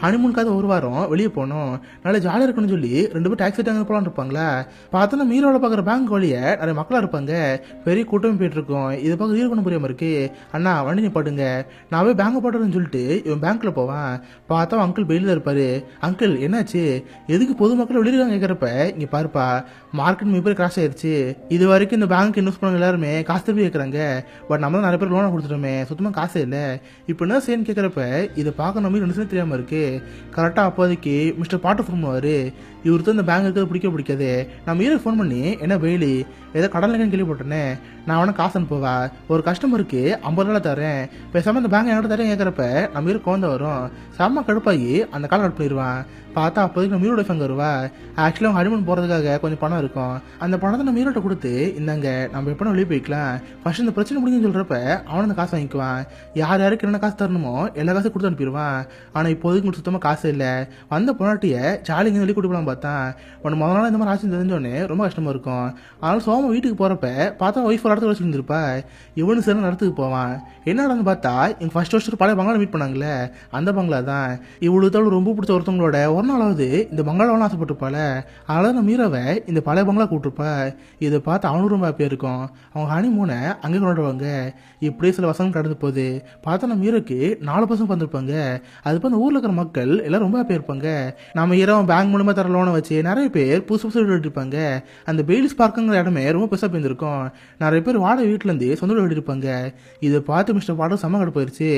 ஹனிமூனுக்காக ஒரு வாரம் வெளியே போகணும். நல்லா ஜாலியாக இருக்கணும்னு சொல்லி ரெண்டு பேரும் டாக்ஸி அங்கே போகலான்னு இருப்பாங்களா? பார்த்தோன்னா மீரோட பார்க்குற பேங்க் வழியை நிறைய மக்களாக இருப்பாங்க. பெரிய கூட்டம் போயிட்டு இருக்கோம். இதை பார்க்க ஈர் பண்ண புரியாமல் இருக்கு. அண்ணா வண்டி நிப்பாட்டுங்க. நான் போய் பேங்க் போட்டுறேன்னு சொல்லிட்டு இவன் பேங்க்கில் போவான். பார்த்தா அங்கிள் பெயிலில் இருப்பார். அங்கிள் என்னாச்சு? எதுக்கு பொதுமக்கள் வெளியிருக்காங்க கேட்குறப்ப இங்கே பாருப்பா மார்க்கெட் மிகப்பெரிய கிராஷ் ஆயிடுச்சு இது வரைக்கும் இந்த பேங்க் இன்வெஸ்ட் பண்ண எல்லாருமே காசு திருப்பி கேட்குறாங்க பட் நம்ம தான் நிறைய பேர் லோனை கொடுத்துட்டோமே. சுத்தமாக காசே இல்லை. இப்போ என்ன செய்யணும்னு கேட்குறப்ப இதை பார்க்க நம்ம ரெண்டு தெரியாமல் இருக்குது கரெக்டாக அப்போதைக்கு மிஸ்டர் பாட்டு ஃபோன் பண்ணுவார் இவர் தான் இந்த பேங்க் இருக்கிறது பிடிக்க பிடிக்காது. நம்ம ஹீரோக்கு ஃபோன் பண்ணி என்ன வெயிலி ஏதோ கடன் இருக்கேன்னு கேள்விப்பட்டேனே. நான் அவனை காசு அனுப்புவா? ஒரு கஸ்டமருக்கு ஐம்பது ரூபா தரேன். பேசாமல் இந்த பேங்க் என்னோட தரேன் கேட்குறப்ப நம்ம ஹீரோ குழந்தை வரும். செம்ம கடுப்பாகி அந்த கால் கட் பண்ணிடுவான் பார்த்தா அப்போதைக்கு நம்ம மீரோட ஃபேங்க வருவா ஆக்சுவலாக அவங்க ஹனிமூன் போகிறதுக்காக கொஞ்சம் பணம் இருக்கும். அந்த பணத்தை நம்ம மீரோட்ட கொடுத்து இந்தாங்க நம்ம எப்போ வெளியே போய்க்கலாம். ஃபர்ஸ்ட் இந்த பிரச்சனை முடிஞ்சுன்னு சொல்கிறப்ப அவன் அந்த காசு வாங்கிக்குவான். யார் யாருக்கு என்னென்ன காசு தரணுமோ எல்லா காசும் கொடுத்து அனுப்பிடுவான். ஆனால் இப்போதைக்கு சுத்தமாக காசு இல்லை. வந்த பொண்டாட்டியை ஜாலிங்க வெளியே கூட்டு போகலாம் பார்த்தான் உனக்கு முதல் நாள் இந்த மாதிரி ஆச்சு தெரிஞ்சோடனே ரொம்ப கஷ்டமாக இருக்கும். ஆனால் சோம வீட்டுக்கு போகிறப்ப பார்த்தா ஒய்ஃப் ஒரு இடத்துல வச்சுருந்துருப்பா இவனு சில இடத்துக்கு போவான். என்ன நடந்து பார்த்தா எங்கள் ஃபஸ்ட் வருஷத்துக்கு பழைய பங்களா மீட் பண்ணாங்களே அந்த பங்களா தான். இவ்வளோ தவிர ரொம்ப பிடிச்ச ஒருத்தவங்களோட ஒரு நாளாவது இந்த பங்களாவெல்லாம் ஆசைப்பட்டிருப்பாள். அதனால நம்ம மீராவை இந்த பழைய பங்களா கூப்பிட்டுருப்பா இதை பார்த்து அவனும் ரொம்ப ஹாப்பியாக இருக்கும். அவங்க ஹனிமூனை அங்கே கொண்டாடுவாங்க. இப்படியே சில வசனம் கடந்து போகுது. பார்த்தா நம்ம ஹீரோக்கு நாலு பசங்க வந்திருப்பாங்க அது அந்த ஊரில் இருக்கிற மக்கள் எல்லாம் ரொம்ப ஹாப்பியாக இருப்பாங்க. நம்ம ஹீரோ பேங்க் மூலமாக தர லோனை வச்சு நிறைய பேர் புதுசு புதுசு வீடு இருப்பாங்க அந்த பெயில்ஸ் பார்க்குங்கிற இடமே ரொம்ப பெருசாக போயிருந்திருக்கும் நிறைய பேர் வாடகை வீட்டிலேருந்து சொந்த வீடு இருப்பாங்க இதை பார்த்து மிஸ்டர் பாட்டர் செம்ம கடை போயிருச்சு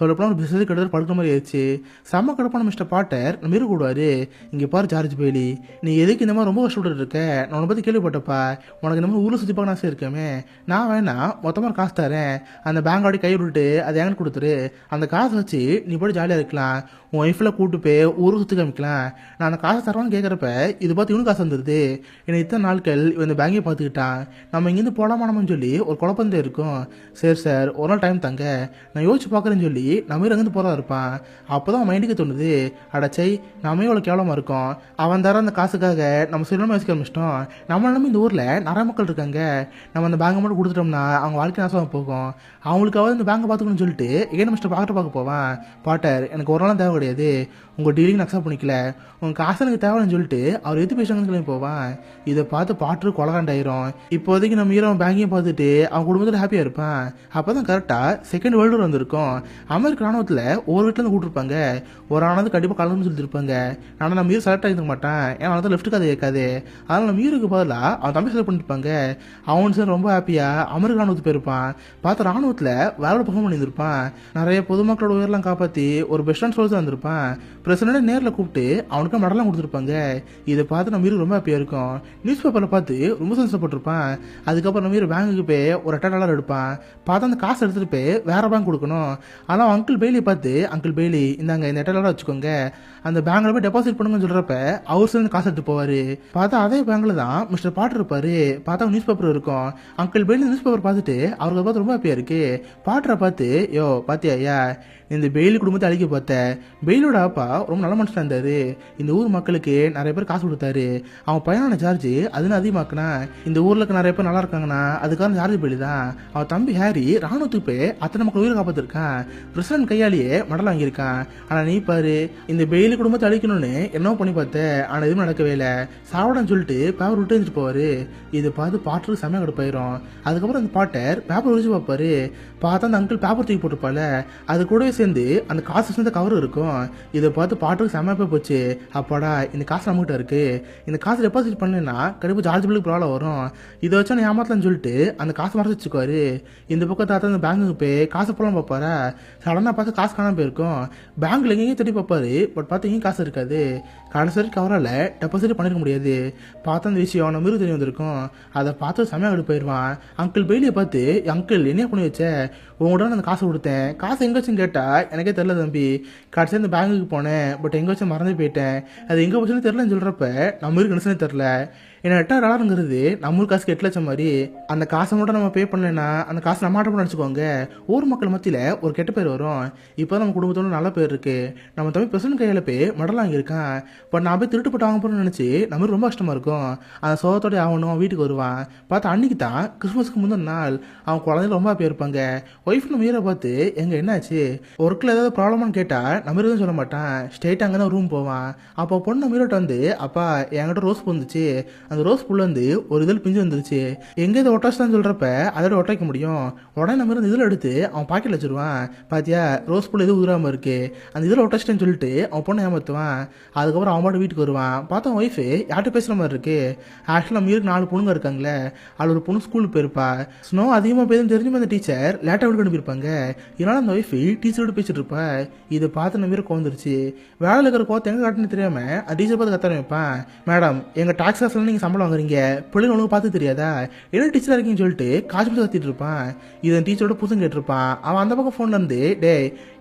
சொல்லப்போனால் ஒரு பிசினஸ் கிட்ட படுக்கிற மாதிரி ஆயிடுச்சு செம்ம கடப்பான மிஸ்டர் பாட்டர் மிரு ஹீரோ கூடுவார் இங்கே பாரு ஜார்ஜ் பெயிலி நீ எதுக்கு இந்த மாதிரி ரொம்ப கஷ்டப்பட்டு இருக்க? நான் உன்னை பற்றி கேள்விப்பட்டப்பா. உனக்கு இந்த மாதிரி ஊரில் சுற்றி பார்க்க ஆசை இருக்கமே. நான் வேணா மொத்தமாக காசு தரேன். அந்த பேங்க் ஆடி கை விட்டுட்டு அதை என்கிட்ட கொடுத்துரு. அந்த காசை வச்சு நீ போய் ஜாலியாக இருக்கலாம். உன் ஒய்ஃபில் கூப்பிட்டு போய் ஊரை சுற்றி காமிக்கலாம். நான் அந்த காசை தரவான்னு கேட்குறப்ப இது பார்த்து இவனுக்கு காசு வந்துடுது என்னை இத்தனை நாட்கள் இவன் இந்த பேங்கை பார்த்துக்கிட்டான். நம்ம இங்கேருந்து போடாமானோம்னு சொல்லி ஒரு குழப்பந்தே இருக்கும். சரி சார் ஒரு நாள் டைம் தாங்க. நான் யோசிச்சு பார்க்குறேன்னு சொல்லி நம்ம அங்கேருந்து போகிறா இருப்பான். அப்போ தான் மைண்டுக்கு தோணுது. அடச்சை நம்ம இவ்வளோ கேவலமாக இருக்கோம். அவன் தர அந்த காசுக்காக நம்ம சொல்லணும் யோசிக்க ஆரம்பிச்சிட்டோம். நம்ம நம்ம இந்த ஊரில் நிறைய மக்கள் இருக்காங்க. நம்ம அந்த பேங்கை மட்டும் கொடுத்துட்டோம்னா அவங்க வாழ்க்கை நாசமாக போகும். அவங்களுக்காவது இந்த பேங்கை பார்த்துக்கணும்னு சொல்லிட்டு ஏன் மிஸ்டர் பார்க்க பார்க்க போவான். பாட்டர் எனக்கு ஒரு நாளும் தேவை கிடையாது. உங்கள் டீலிங் அக்செப்ட் பண்ணிக்கல. உங்கள் காசு எனக்கு தேவைன்னு சொல்லிட்டு அவர் எது பேசுறாங்கன்னு சொல்லி போவான் இதை பார்த்து பாட்டு கொலகாண்டாயிரும் இப்போதைக்கு நம்ம ஹீரோ பேங்கையும் பார்த்துட்டு அவன் குடும்பத்தில் ஹாப்பியாக இருப்பான். அப்போ தான் கரெக்டாக செகண்ட் வேர்ல்டு வார் வந்திருக்கும். அமெரிக்க ராணுவத்தில் ஒவ்வொரு வீட்டிலேருந்து கூட்டிருப்பாங்க. ஒரு ஆனது கண்டிப்பாக கலந்து சொல்லியிருப்பாங்க ஆனால் நம்ம ஹீரோ செலக்ட் ஆகிருக்க மாட்டான். ஏன்னா தான் லெஃப்ட் கதை கேட்காது அதனால் நம்ம ஹீரோக்கு பதிலாக அவன் தம்பி செலக்ட் பண்ணிருப்பாங்க அவன் சார் ரொம்ப ஹாப்பியாக அமெரிக்க ராணுவத்துக்கு போயிருப்பான். பார்த்து ராணுவத்தில் வேற பர்ஃபார்ம் பண்ணியிருந்திருப்பான். நிறைய பொதுமக்களோட உயிரெல்லாம் காப்பாற்றி ஒரு பெஸ்ட் ஃப்ரெண்ட் சொல்லி வந்திருப்பான் பிரசிடண்ட் நேரில் கூப்பிட்டு அவனுக்கு மடலாம் கொடுத்துருப்பாங்க. இதை பார்த்து நம்ம ரொம்ப ஹாப்பியாக இருக்கும். நியூஸ் பேப்பரில் பார்த்து ரொம்ப சந்தோஷப்பட்டிருப்பான். அதுக்கப்புறம் நம்ம பேங்குக்கு போய் ஒரு எட்டாயிரம் டாலர் எடுப்பான். பார்த்தா அந்த காசு எடுத்துகிட்டு போய் வேறு பேங்க் கொடுக்கணும். ஆனால் அங்கிள் பெய்லி பார்த்து அங்கிள் பெய்லி இந்தாங்க இந்த எட்டாயிரம் டாலர் வச்சுக்கோங்க. அந்த பேங்கில் போய் டெபாசிட் பண்ணுங்கன்னு சொல்கிறப்ப அவர் சேர்ந்து காசு எடுத்து போவார். பார்த்தா அதே பேங்கில் தான் மிஸ்டர் பாட்டு இருப்பார். பார்த்தா நியூஸ் பேப்பர் இருக்கும். அங்கிள் பெய்லி நியூஸ் பேப்பர் பார்த்துட்டு அவருக்கு பார்த்து ரொம்ப ஹாப்பியாக இருக்குது பாட்டரை பார்த்து யோ பாத்தியா ஐயா இந்த பெயிலி குடும்பத்தை அழிக்க பார்த்த பெயிலோட அப்பா ரொம்ப நல்ல மனுஷனா இருந்தாரு. இந்த ஊர் மக்களுக்கு நிறைய பேர் காசு கொடுத்தாரு. அவன் பையனான சார்ஜ் அதுன்னு அதிகமாக்குனா இந்த ஊர்ல இருக்க நிறைய பேர் நல்லா இருக்காங்கன்னா அதுக்கான சார்ஜ் பெயில் தான். அவன் தம்பி ஹாரி ராணுவத்துக்கு போய் அத்தனை மக்கள் உயிரை காப்பாத்திருக்கான். பிரசிடன்ட் கையாலேயே மடல் வாங்கியிருக்கான். ஆனா நீ பாரு இந்த பெயிலி குடும்பத்தை அழிக்கணும்னு என்னவோ பண்ணி பார்த்த. ஆனா எதுவும் நடக்கவே இல்லை. சாவடன்னு சொல்லிட்டு பேப்பர் விட்டு எழுந்துட்டு போவார். இதை பார்த்து பாட்டருக்கு செம்மையாக கடுப்பாயிரும். அதுக்கப்புறம் அந்த பாட்டர் பேப்பர் உரிச்சு பார்ப்பாரு. பார்த்தா அந்த அங்கிள் பேப்பர் தூக்கி போட்டிருப்பால அது கூடவே சேர்ந்து அந்த காசு சேர்ந்த கவர் இருக்கும். இதை பார்த்து பாட்டுக்கு செமப்பே போய் போச்சு. அப்பாடா இந்த காசு நம்மகிட்ட இருக்கு. இந்த காசு டெபாசிட் பண்ணலன்னா கண்டிப்பாக சார்ஜ் பில்லுக்கு ப்ராப்ளம் வரும். இதை வச்சு நான் ஏமாத்தலாம்னு சொல்லிட்டு அந்த காசு மறைச்சு வச்சுக்குவாரு. இந்த பக்கம் தாத்தா அந்த பேங்குக்கு போய் காசு போகலாம் பார்ப்பாரா. சடனாக பார்த்து காசு காணாம போயிருக்கும். பேங்க்ல எங்கேயும் தேடி பார்ப்பாரு. பட் பார்த்து எங்கேயும் காசு இருக்காது. கடைசி வரைக்கும் கவரால் டெபாசிட் பண்ணிருக்க முடியாது. பார்த்து அந்த விஷயம் நம்ம தெரிய வந்திருக்கும். அதை பார்த்து செமையாக எடுத்து போயிடுவான். அங்கிள் பெயிலியை பார்த்து அங்கிள் என்ன பண்ணி வச்ச? உங்கள்கிட்ட நான் அந்த காசு கொடுத்தேன். காசு எங்கே வச்சுன்னு கேட்டா எனக்கே தெரில தம்பி. கடைசியாக இந்த பேங்குக்கு போனேன் பட் எங்கே வச்சு மறந்து போயிட்டேன். அது எங்கே வச்சுன்னு தெரிலன்னு சொல்கிறப்ப நம்ம ஊருக்கு நினச்சுனே தெரில ஏன்னா எட்டாயிரம் டாலருங்கிறது நம்மளுக்கு காசுக்கு எட்டு லட்சம் மாதிரி அந்த காசை மட்டும் நம்ம பே பண்ணலைன்னா அந்த காசு நம்ம ஆட்டம் நினச்சிக்கோங்க ஊர் மக்கள் மத்தியில் ஒரு கெட்ட பேர் வரும். இப்போ நம்ம குடும்பத்தோட நல்ல பேர் இருக்கு. நம்ம தம்பி பிரசன் கையில் போய் மடல் வாங்கியிருக்கான். பட் நான் போய் திருட்டு போட்டு வாங்க போகிறேன்னு நினச்சி நம்ம ரொம்ப கஷ்டமாக இருக்கும். அந்த சோகத்தோட ஆகணும் வீட்டுக்கு வருவான். பார்த்தா அன்னைக்கு தான் கிறிஸ்மஸ்க்கு முந்தின நாள் அவன் குழந்தைங்க ரொம்ப போயிருப்பாங்க இருப்பாங்க. ஒய்ஃப் நம்ம ஹீரோ பார்த்து எங்கே என்னாச்சு? ஒர்க்கில் ஏதாவது ப்ராப்ளம்னு கேட்டால் நம்ம எதுவும் சொல்ல மாட்டான். ஸ்ட்ரெயிட் அங்கே தான் ரூம் போவான். அப்போ பொண்ணு மீரோட்ட வந்து அப்பா என்கிட்ட ரோஸ் பொந்துச்சு அந்த ரோஸ் பூல வந்து ஒரு இதழ் பிஞ்சு வந்துருச்சு. எங்க இதை ஒட்டாச்சுதான் சொல்றப்ப அதோட ஒட்டைக்க முடியும். உடனே நம்ம இருந்து இதில் எடுத்து அவன் பாக்கெட்ல வச்சிருவான். பாத்தியா ரோஸ் புல் எதுவும் உதிராம இருக்கு. அந்த இதில் ஒட்டாச்சிட்டேன்னு சொல்லிட்டு அவன் பொண்ணை ஏமாத்துவான். அதுக்கப்புறம் அவன் பாட்டு வீட்டுக்கு வருவான். பார்த்தா ஒய்ஃபு யார்கிட்ட பேசுற மாதிரி இருக்கு? ஆக்சுவலாக நம்ம இருக்கு நாலு பொண்ணுங்க இருக்காங்களே. அதில் ஒரு பொண்ணு ஸ்கூலுக்கு போயிருப்பா. ஸ்னோ அதிகமாக பெய்யுதுன்னு தெரிஞ்சுமே அந்த டீச்சர் லேட்டாக வீட்டுக்கு அனுப்பியிருப்பாங்க. இதனால அந்த ஒய்ஃபு டீச்சரோட பேசிட்டு இருப்பா. இதை பார்த்து நம்ம கோந்துருச்சு வேலையில் இருக்கிற கோத்த எங்கே காட்டுன்னு தெரியாம அந்த டீச்சர் பார்த்து கத்த வைப்பான் மேடம் எங்கள் டாக்ஸ் காசுல நீங்கள் சம்பளம் வாங்குறீங்க? பிள்ளைங்க ஒன்று பார்த்து தெரியாதா? என்ன டீச்சராக இருக்கீங்கன்னு சொல்லிட்டு காசு பற்றி கத்திட்டு இருப்பான். இதன் டீச்சரோட புதுங்க கேட்டிருப்பான். அவன் அந்த பக்கம் ஃபோன்ல இருந்து டே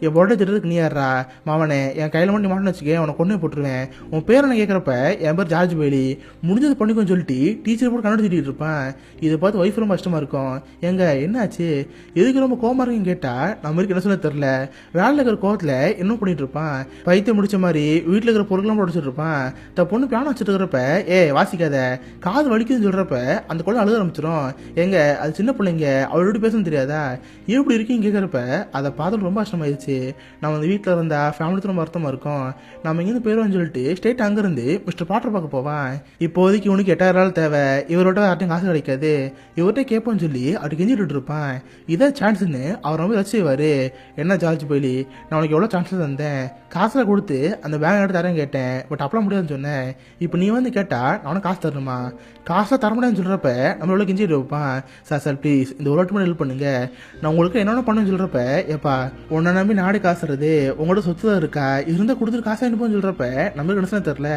என் பொருளை திட்டத்துக்கு நீ யாரா மாவனே என் கையில் மட்டும் மாட்டேன்னு வச்சுக்க உனக்கு கொண்டு போட்டுருவேன். உன் பேர் நான் கேட்குறப்ப என் பேர் ஜார்ஜ் பேலி. முடிஞ்சது பண்ணிக்கோன்னு சொல்லிட்டு டீச்சர் போட்டு கண்ணு திட்டிட்டு இருப்பான். இதை பார்த்து ஒய்ஃப் ரொம்ப கஷ்டமாக இருக்கும். எங்க என்னாச்சு? எதுக்கு ரொம்ப கோமா இருக்குன்னு கேட்டால் நம்ம என்ன சொல்ல தெரில வேலையில் இருக்கிற கோவத்தில் என்ன பண்ணிட்டு இருப்பான். பைத்தியம் முடிச்ச மாதிரி வீட்டில் இருக்கிற பொருட்களும் போட்டு வச்சுட்டு இருப்பான். த பொண்ணு பிளான் வச்சுட்டு இருக்கிறப்ப ஏ வாசிக்காத. காது வலிக்குதுன்னு சொல்றப்ப அந்த குழந்தை அழுக ஆரம்பிச்சிடும் எங்க அது சின்ன பிள்ளைங்க அவளோட பேசணும் தெரியாதா? எப்படி இருக்கீங்க கேட்குறப்ப அதை பார்த்துட்டு ரொம்ப கஷ்டமாயிருச்சு. நம்ம அந்த வீட்டில் இருந்தா ஃபேமிலி ரொம்ப வருத்தமாக இருக்கும். நம்ம இங்கேருந்து போயிடுவோம்னு சொல்லிட்டு ஸ்டேட் அங்கேருந்து மிஸ்டர் பாட்டர் பார்க்க போவான். இப்போதைக்கு உனக்கு எட்டாயிரம் ரூபாய் தேவை. இவரோட யார்ட்டையும் காசு கிடைக்காது. இவர்கிட்ட கேட்போம்னு சொல்லி அவர் கெஞ்சிட்டு இருப்பான். இதான் சான்ஸ்னு அவர் ரொம்ப ரசிச்சுவார் என்ன ஜார்ஜ் போயிலி. நான் உனக்கு எவ்வளோ சான்ஸ் தந்தேன். காசில் கொடுத்து அந்த பேங்க் எடுத்து தரேன் கேட்டேன். பட் அப்பலாம் முடியாதுன்னு சொன்னேன். இப்போ நீ வந்து கேட்டால் நான் காசு தரணுமா? காசை தர முடியாதுன்னு சொல்கிறப்ப நம்ம எவ்வளோ கெஞ்சிட்டு வைப்பான் சார் சார் ப்ளீஸ் இந்த ஒரு வாட்டி மட்டும் ஹெல்ப் பண்ணுங்க. நான் உங்களுக்கு என்னென்ன பண்ணுன்னு சொல்கிறப்ப ஏப்பா உன்னை நம்பி நாடு காசுறது உங்களோட சொத்து தான் இருக்கா? இருந்தால் கொடுத்துட்டு காசு அனுப்புன்னு சொல்கிறப்ப நம்மளுக்கு என்ன தெரில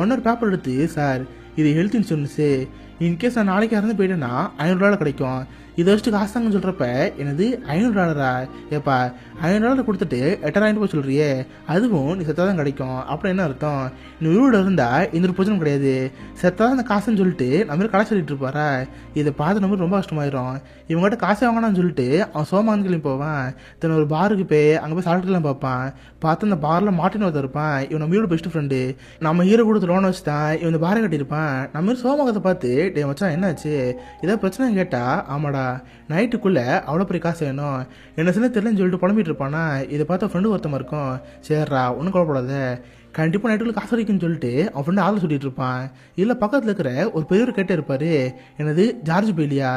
ஒன் ஒரு பேப்பர் எடுத்து சார் இது ஹெல்த் இன்சூரன்ஸு இன்கேஸ் நான் நாளைக்கு இறந்து போயிட்டேன்னா ஐநூறுரூவா கிடைக்கும். இதை வச்சுட்டு காசு தாங்கன்னு சொல்கிறப்ப எனது ஐநூறு டாலரா? ஏப்பா ஐநூறு டாலர் கொடுத்துட்டு எட்டாயிரம் போய் சொல்கிறியே அதுவும் நீ செத்தாக தான் கிடைக்கும். அப்புறம் என்ன அர்த்தம்? நீ உயிரோட இருந்தால் இந்த ஒரு பிரச்சனை கிடையாது. செத்தாக தான் அந்த காசுன்னு சொல்லிட்டு நம்ம கடை சொல்லிட்டு இருப்பாரா? இதை பார்த்து நம்ம ரொம்ப கஷ்டமாயிரும். இவங்ககிட்ட காசு வாங்கினான்னு சொல்லிட்டு அவன் சோமாந்து கிளம்பி போவான். தன்னை ஒரு பாருக்கு போய் அங்கே போய் சாப்பிட்டுலாம் பார்ப்பான். பார்த்து அந்த பாரில் மாட்டின்னு ஒருத்தர் இருப்பான். இவன் நம்ம பெஸ்ட் ஃப்ரெண்டு நம்ம ஹீரோ கொடுத்து லோன் வச்சு தான் இவன் பாரை கட்டியிருப்பான். நம்ம சோமகத்தை பார்த்து டே மச்சான் என்னாச்சு? ஏதாவது பிரச்சனை கேட்டால் ஆமாடா நைட்டுக்குள்ளே அவ்வளோ பெரிய காசு வேணும். என்ன சின்ன தெரியலன்னு சொல்லிட்டு புலம்பிட்டு இருப்பானா? இதை பார்த்தா ஃப்ரெண்டு ஒருத்தமாக இருக்கும் சரிடா ஒன்றும் கவலைப்படாத. கண்டிப்பாக நைட்டுக்குள்ள காசு கிடைக்குன்னு சொல்லிட்டு அவன் ஃப்ரெண்டு ஆள் சொல்லிட்டு இருப்பான். இல்லை பக்கத்தில் இருக்கிற ஒரு பெரியவர் கேட்டே இருப்பார். என்னது ஜார்ஜ் பேலியா?